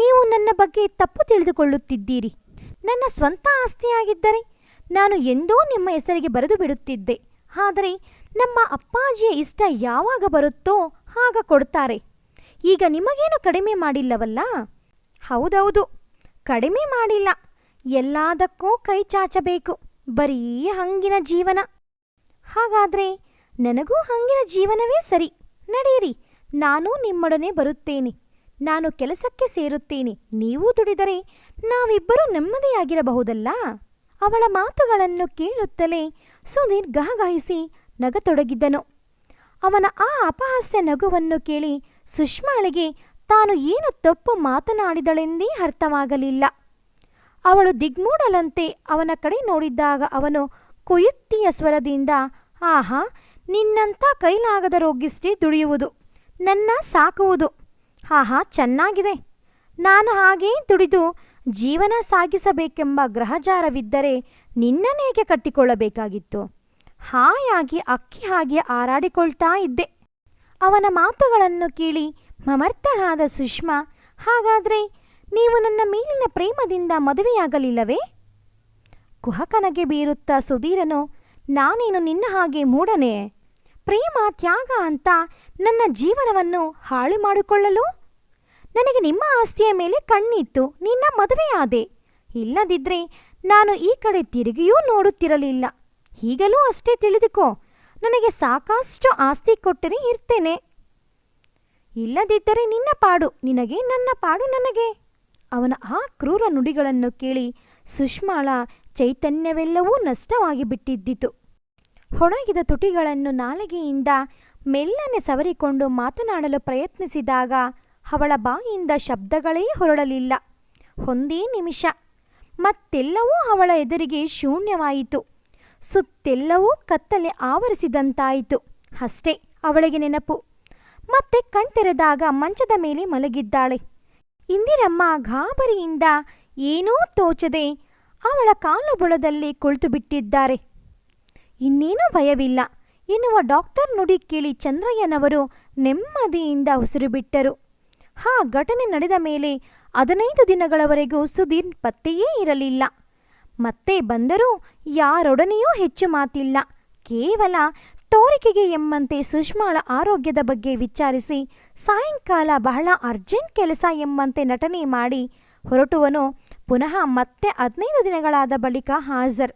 ನೀವು ನನ್ನ ಬಗ್ಗೆ ತಪ್ಪು ತಿಳಿದುಕೊಳ್ಳುತ್ತಿದ್ದೀರಿ. ನನ್ನ ಸ್ವಂತ ಆಸ್ತಿಯಾಗಿದ್ದರೆ ನಾನು ಎಂದೋ ನಿಮ್ಮ ಹೆಸರಿಗೆ ಬರೆದು ಬಿಡುತ್ತಿದ್ದೆ. ಆದರೆ ನಮ್ಮ ಅಪ್ಪಾಜಿಯ ಇಷ್ಟ ಯಾವಾಗ ಬರುತ್ತೋ ಆಗ ಕೊಡ್ತಾರೆ. ಈಗ ನಿಮಗೇನು ಕಡಿಮೆ ಮಾಡಿಲ್ಲವಲ್ಲ? ಹೌದೌದು, ಕಡಿಮೆ ಮಾಡಿಲ್ಲ. ಎಲ್ಲದಕ್ಕೂ ಕೈ ಚಾಚಬೇಕು. ಬರೀ ಹಂಗಿನ ಜೀವನ. ಹಾಗಾದ್ರೆ ನನಗೂ ಹಂಗಿನ ಜೀವನವೇ ಸರಿ. ನಡೆಯಿರಿ, ನಾನು ನಿಮ್ಮೊಡನೆ ಬರುತ್ತೇನೆ. ನಾನು ಕೆಲಸಕ್ಕೆ ಸೇರುತ್ತೇನೆ, ನೀವು ದುಡಿದರೆ ನಾವಿಬ್ಬರೂ ನೆಮ್ಮದಿಯಾಗಿರಬಹುದಲ್ಲ ಅವಳ ಮಾತುಗಳನ್ನು ಕೇಳುತ್ತಲೇ ಸುಧೀರ್ ಗಹಗಾಯಿಸಿ ನಗತೊಡಗಿದ್ದನು. ಅವನ ಆ ಅಪಹಾಸ್ಯ ನಗುವನ್ನು ಕೇಳಿ ಸುಷ್ಮಾಳಿಗೆ ತಾನು ಏನು ತಪ್ಪು ಮಾತನಾಡಿದಳೆಂದೇ ಅರ್ಥವಾಗಲಿಲ್ಲ. ಅವಳು ದಿಗ್ಮೂಡಲಂತೆ ಅವನ ಕಡೆ ನೋಡಿದ್ದಾಗ ಅವನು ಕುಯುಕ್ತಿಯ ಸ್ವರದಿಂದ, ಆಹಾ, ನಿನ್ನಂಥ ಕೈಲಾಗದ ರೋಗಿಷ್ಟೇ ದುಡಿಯುವುದು, ನನ್ನ ಸಾಕುವುದು. ಆಹಾ, ಚೆನ್ನಾಗಿದೆ. ನಾನು ಹಾಗೇ ದುಡಿದು ಜೀವನ ಸಾಗಿಸಬೇಕೆಂಬ ಗ್ರಹಚಾರವಿದ್ದರೆ ನಿನ್ನನೇಗೆ ಕಟ್ಟಿಕೊಳ್ಳಬೇಕಾಗಿತ್ತು? ಹಾಯಾಗಿ, ಅಕ್ಕಿ ಹಾಗೆ ಹಾರಾಡಿಕೊಳ್ತಾ ಇದ್ದೆ. ಅವನ ಮಾತುಗಳನ್ನು ಕೇಳಿ ಮಮರ್ಥಳಾದ ಸುಷ್ಮಾ, ಹಾಗಾದ್ರೆ ನೀವು ನನ್ನ ಮೇಲಿನ ಪ್ರೇಮದಿಂದ ಮದುವೆಯಾಗಲಿಲ್ಲವೇ? ಕುಹಕನಗೆ ಬೀರುತ್ತಾ ಸುಧೀರನು, ನಾನೇನು ನಿನ್ನ ಹಾಗೆ ಮೂಡನೆ? ಪ್ರೇಮ, ತ್ಯಾಗ ಅಂತ ನನ್ನ ಜೀವನವನ್ನು ಹಾಳು ಮಾಡಿಕೊಳ್ಳಲು? ನನಗೆ ನಿಮ್ಮ ಆಸ್ತಿಯ ಮೇಲೆ ಕಣ್ಣಿತ್ತು, ನಿನ್ನ ಮದುವೆಯಾದೆ ಇಲ್ಲದಿದ್ರೆ ನಾನು ಈ ಕಡೆ ತಿರುಗಿಯೂ ನೋಡುತ್ತಿರಲಿಲ್ಲ. ಈಗಲೂ ಅಷ್ಟೇ ತಿಳಿದುಕೋ, ನನಗೆ ಸಾಕಷ್ಟು ಆಸ್ತಿ ಕೊಟ್ಟರೆ ಇರ್ತೇನೆ. ಇಲ್ಲದಿದ್ದರೆ ನಿನ್ನ ಪಾಡು, ನಿನಗೆ, ನನ್ನ ಪಾಡು ನನಗೆ. ಅವನ ಆ ಕ್ರೂರ ನುಡಿಗಳನ್ನು ಕೇಳಿ ಸುಷ್ಮಾಳ ಚೈತನ್ಯವೆಲ್ಲವೂ ನಷ್ಟವಾಗಿ ಬಿಟ್ಟಿದ್ದಿತು ಹೊಣಗಿದ ತುಟಿಗಳನ್ನು ನಾಲಿಗೆಯಿಂದ ಮೆಲ್ಲನೆ ಸವರಿಕೊಂಡು ಮಾತನಾಡಲು ಪ್ರಯತ್ನಿಸಿದಾಗ ಅವಳ ಬಾಯಿಂದ ಶಬ್ದಗಳೇ ಹೊರಡಲಿಲ್ಲ. ಒಂದೇ ನಿಮಿಷ. ಮತ್ತೆಲ್ಲವೂ ಅವಳ ಎದುರಿಗೆ ಶೂನ್ಯವಾಯಿತು. ಸುತ್ತೆಲ್ಲವೂ ಕತ್ತಲೆ ಆವರಿಸಿದಂತಾಯಿತು. ಅಷ್ಟೇ ಅವಳಿಗೆ ನೆನಪು. ಮತ್ತೆ ಕಣ್ತೆರೆದಾಗ ಮಂಚದ ಮೇಲೆ ಮಲಗಿದ್ದಾಳೆ. ಇಂದಿರಮ್ಮ ಗಾಬರಿಯಿಂದ ಏನೂ ತೋಚದೆ ಅವಳ ಕಾಲು ಬುಳದಲ್ಲಿ ಕುಳಿತು ಬಿಟ್ಟಿದ್ದಾರೆ ಇನ್ನೇನೂ ಭಯವಿಲ್ಲ. ಎನ್ನುವ ಡಾಕ್ಟರ್ ನುಡಿ ಕೇಳಿ ಚಂದ್ರಯ್ಯನವರು ನೆಮ್ಮದಿಯಿಂದ ಉಸಿರು ಬಿಟ್ಟರು ಆ ಘಟನೆ ನಡೆದ ಮೇಲೆ ಹದಿನೈದು ದಿನಗಳವರೆಗೂ ಸುಧೀರ್ ಪತ್ತೆಯೇ ಇರಲಿಲ್ಲ. ಮತ್ತೆ ಬಂದರೂ ಯಾರೊಡನೆಯೂ ಹೆಚ್ಚು ಮಾತಿಲ್ಲ. ಕೇವಲ ತೋರಿಕೆಗೆ ಎಂಬಂತೆ ಸುಷ್ಮಾಳ ಆರೋಗ್ಯದ ಬಗ್ಗೆ ವಿಚಾರಿಸಿ, ಸಾಯಂಕಾಲ ಬಹಳ ಅರ್ಜೆಂಟ್ ಕೆಲಸ ಎಂಬಂತೆ ನಟನೆ ಮಾಡಿ ಹೊರಟುವನು ಪುನಃ ಮತ್ತೆ ಹದಿನೈದು ದಿನಗಳಾದ ಬಳಿಕ ಹಾಜರ್.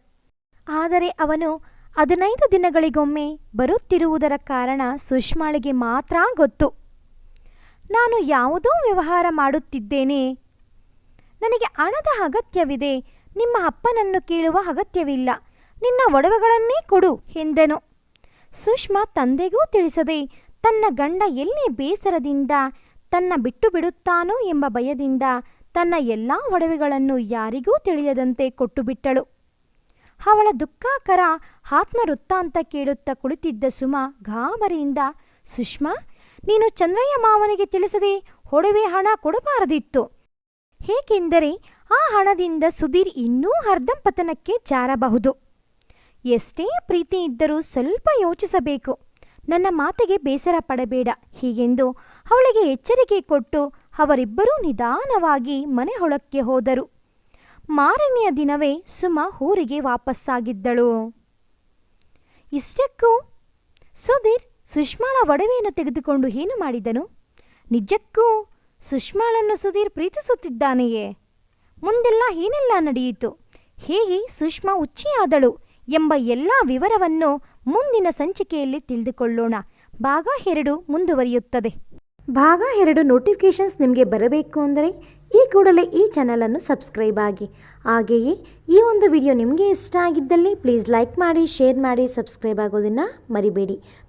ಆದರೆ ಅವನು ಹದಿನೈದು ದಿನಗಳಿಗೊಮ್ಮೆ ಬರುತ್ತಿರುವುದರ ಕಾರಣ ಸುಷ್ಮಾಳಿಗೆ ಮಾತ್ರ ಗೊತ್ತು. ನಾನು ಯಾವುದೋ ವ್ಯವಹಾರ ಮಾಡುತ್ತಿದ್ದೇನೆ. ನನಗೆ ಹಣದ ಅಗತ್ಯವಿದೆ. ನಿಮ್ಮ ಅಪ್ಪನನ್ನು ಕೇಳುವ ಅಗತ್ಯವಿಲ್ಲ. ನಿನ್ನ ಒಡವೆಗಳನ್ನೇ ಕೊಡು ಎಂದನು. ಸುಷ್ಮಾ ತಂದೆಗೂ ತಿಳಿಸದೆ ತನ್ನ ಗಂಡ ಎಲ್ಲಿ ಬೇಸರದಿಂದ ತನ್ನ ಬಿಟ್ಟು ಬಿಡುತ್ತಾನೋ ಎಂಬ ಭಯದಿಂದ ತನ್ನ ಎಲ್ಲಾ ಒಡವೆಗಳನ್ನು ಯಾರಿಗೂ ತಿಳಿಯದಂತೆ ಕೊಟ್ಟುಬಿಟ್ಟಳು. ಅವಳ ದುಃಖಾಕರ ಆತ್ಮವೃತ್ತಾಂತ ಕೇಳುತ್ತಾ ಕುಳಿತಿದ್ದ ಸುಮಾ ಗಾಬರಿಯಿಂದ, ಸುಷ್ಮಾ ನೀನು ಚಂದ್ರಯ್ಯ ಮಾವನಿಗೆ ತಿಳಿಸದೆ ಒಡವೆ ಹಣ ಕೊಡಬಾರದಿತ್ತು. ಏಕೆಂದರೆ ಆ ಹಣದಿಂದ ಸುಧೀರ್ ಇನ್ನೂ ಅರ್ಧಂಪತನಕ್ಕೆ ಜಾರಬಹುದು. ಎಷ್ಟೇ ಪ್ರೀತಿ ಇದ್ದರೂ ಸ್ವಲ್ಪ ಯೋಚಿಸಬೇಕು. ನನ್ನ ಮಾತಿಗೆ ಬೇಸರ ಪಡಬೇಡ. ಹೀಗೆಂದು ಅವಳಿಗೆ ಎಚ್ಚರಿಕೆ ಕೊಟ್ಟು ಅವರಿಬ್ಬರೂ ನಿಧಾನವಾಗಿ ಮನೆ ಹೊಳಕ್ಕೆ ಹೋದರು. ಮಾರನೆಯ ದಿನವೇ ಸುಮ ಊರಿಗೆ ವಾಪಸ್ಸಾಗಿದ್ದಳು. ಇಷ್ಟಕ್ಕೂ ಸುಧೀರ್ ಸುಷ್ಮಾಳ ಒಡವೆಯನ್ನು ತೆಗೆದುಕೊಂಡು ಏನು ಮಾಡಿದನು? ನಿಜಕ್ಕೂ ಸುಷ್ಮಾಳನ್ನು ಸುಧೀರ್ ಪ್ರೀತಿಸುತ್ತಿದ್ದಾನೆಯೇ? ಮುಂದೆಲ್ಲ ಏನೆಲ್ಲ ನಡೆಯಿತು? ಹೇಗೆ ಸುಷ್ಮಾ ಉಚ್ಚಿಯಾದಳು ಎಂಬ ಎಲ್ಲ ವಿವರವನ್ನು ಮುಂದಿನ ಸಂಚಿಕೆಯಲ್ಲಿ ತಿಳಿದುಕೊಳ್ಳೋಣ. ಭಾಗ ಎರಡು ಮುಂದುವರಿಯುತ್ತದೆ. ಭಾಗ ಎರಡು ನೋಟಿಫಿಕೇಷನ್ಸ್ ನಿಮಗೆ ಬರಬೇಕು ಅಂದರೆ ಈ ಕೂಡಲೇ ಈ ಚಾನಲನ್ನು ಸಬ್ಸ್ಕ್ರೈಬ್ ಆಗಿ. ಹಾಗೆಯೇ ಈ ಒಂದು ವಿಡಿಯೋ ನಿಮಗೆ ಇಷ್ಟ ಆಗಿದ್ದಲ್ಲಿ ಪ್ಲೀಸ್ ಲೈಕ್ ಮಾಡಿ ಶೇರ್ ಮಾಡಿ ಸಬ್ಸ್ಕ್ರೈಬ್ ಆಗೋದನ್ನು ಮರಿಬೇಡಿ.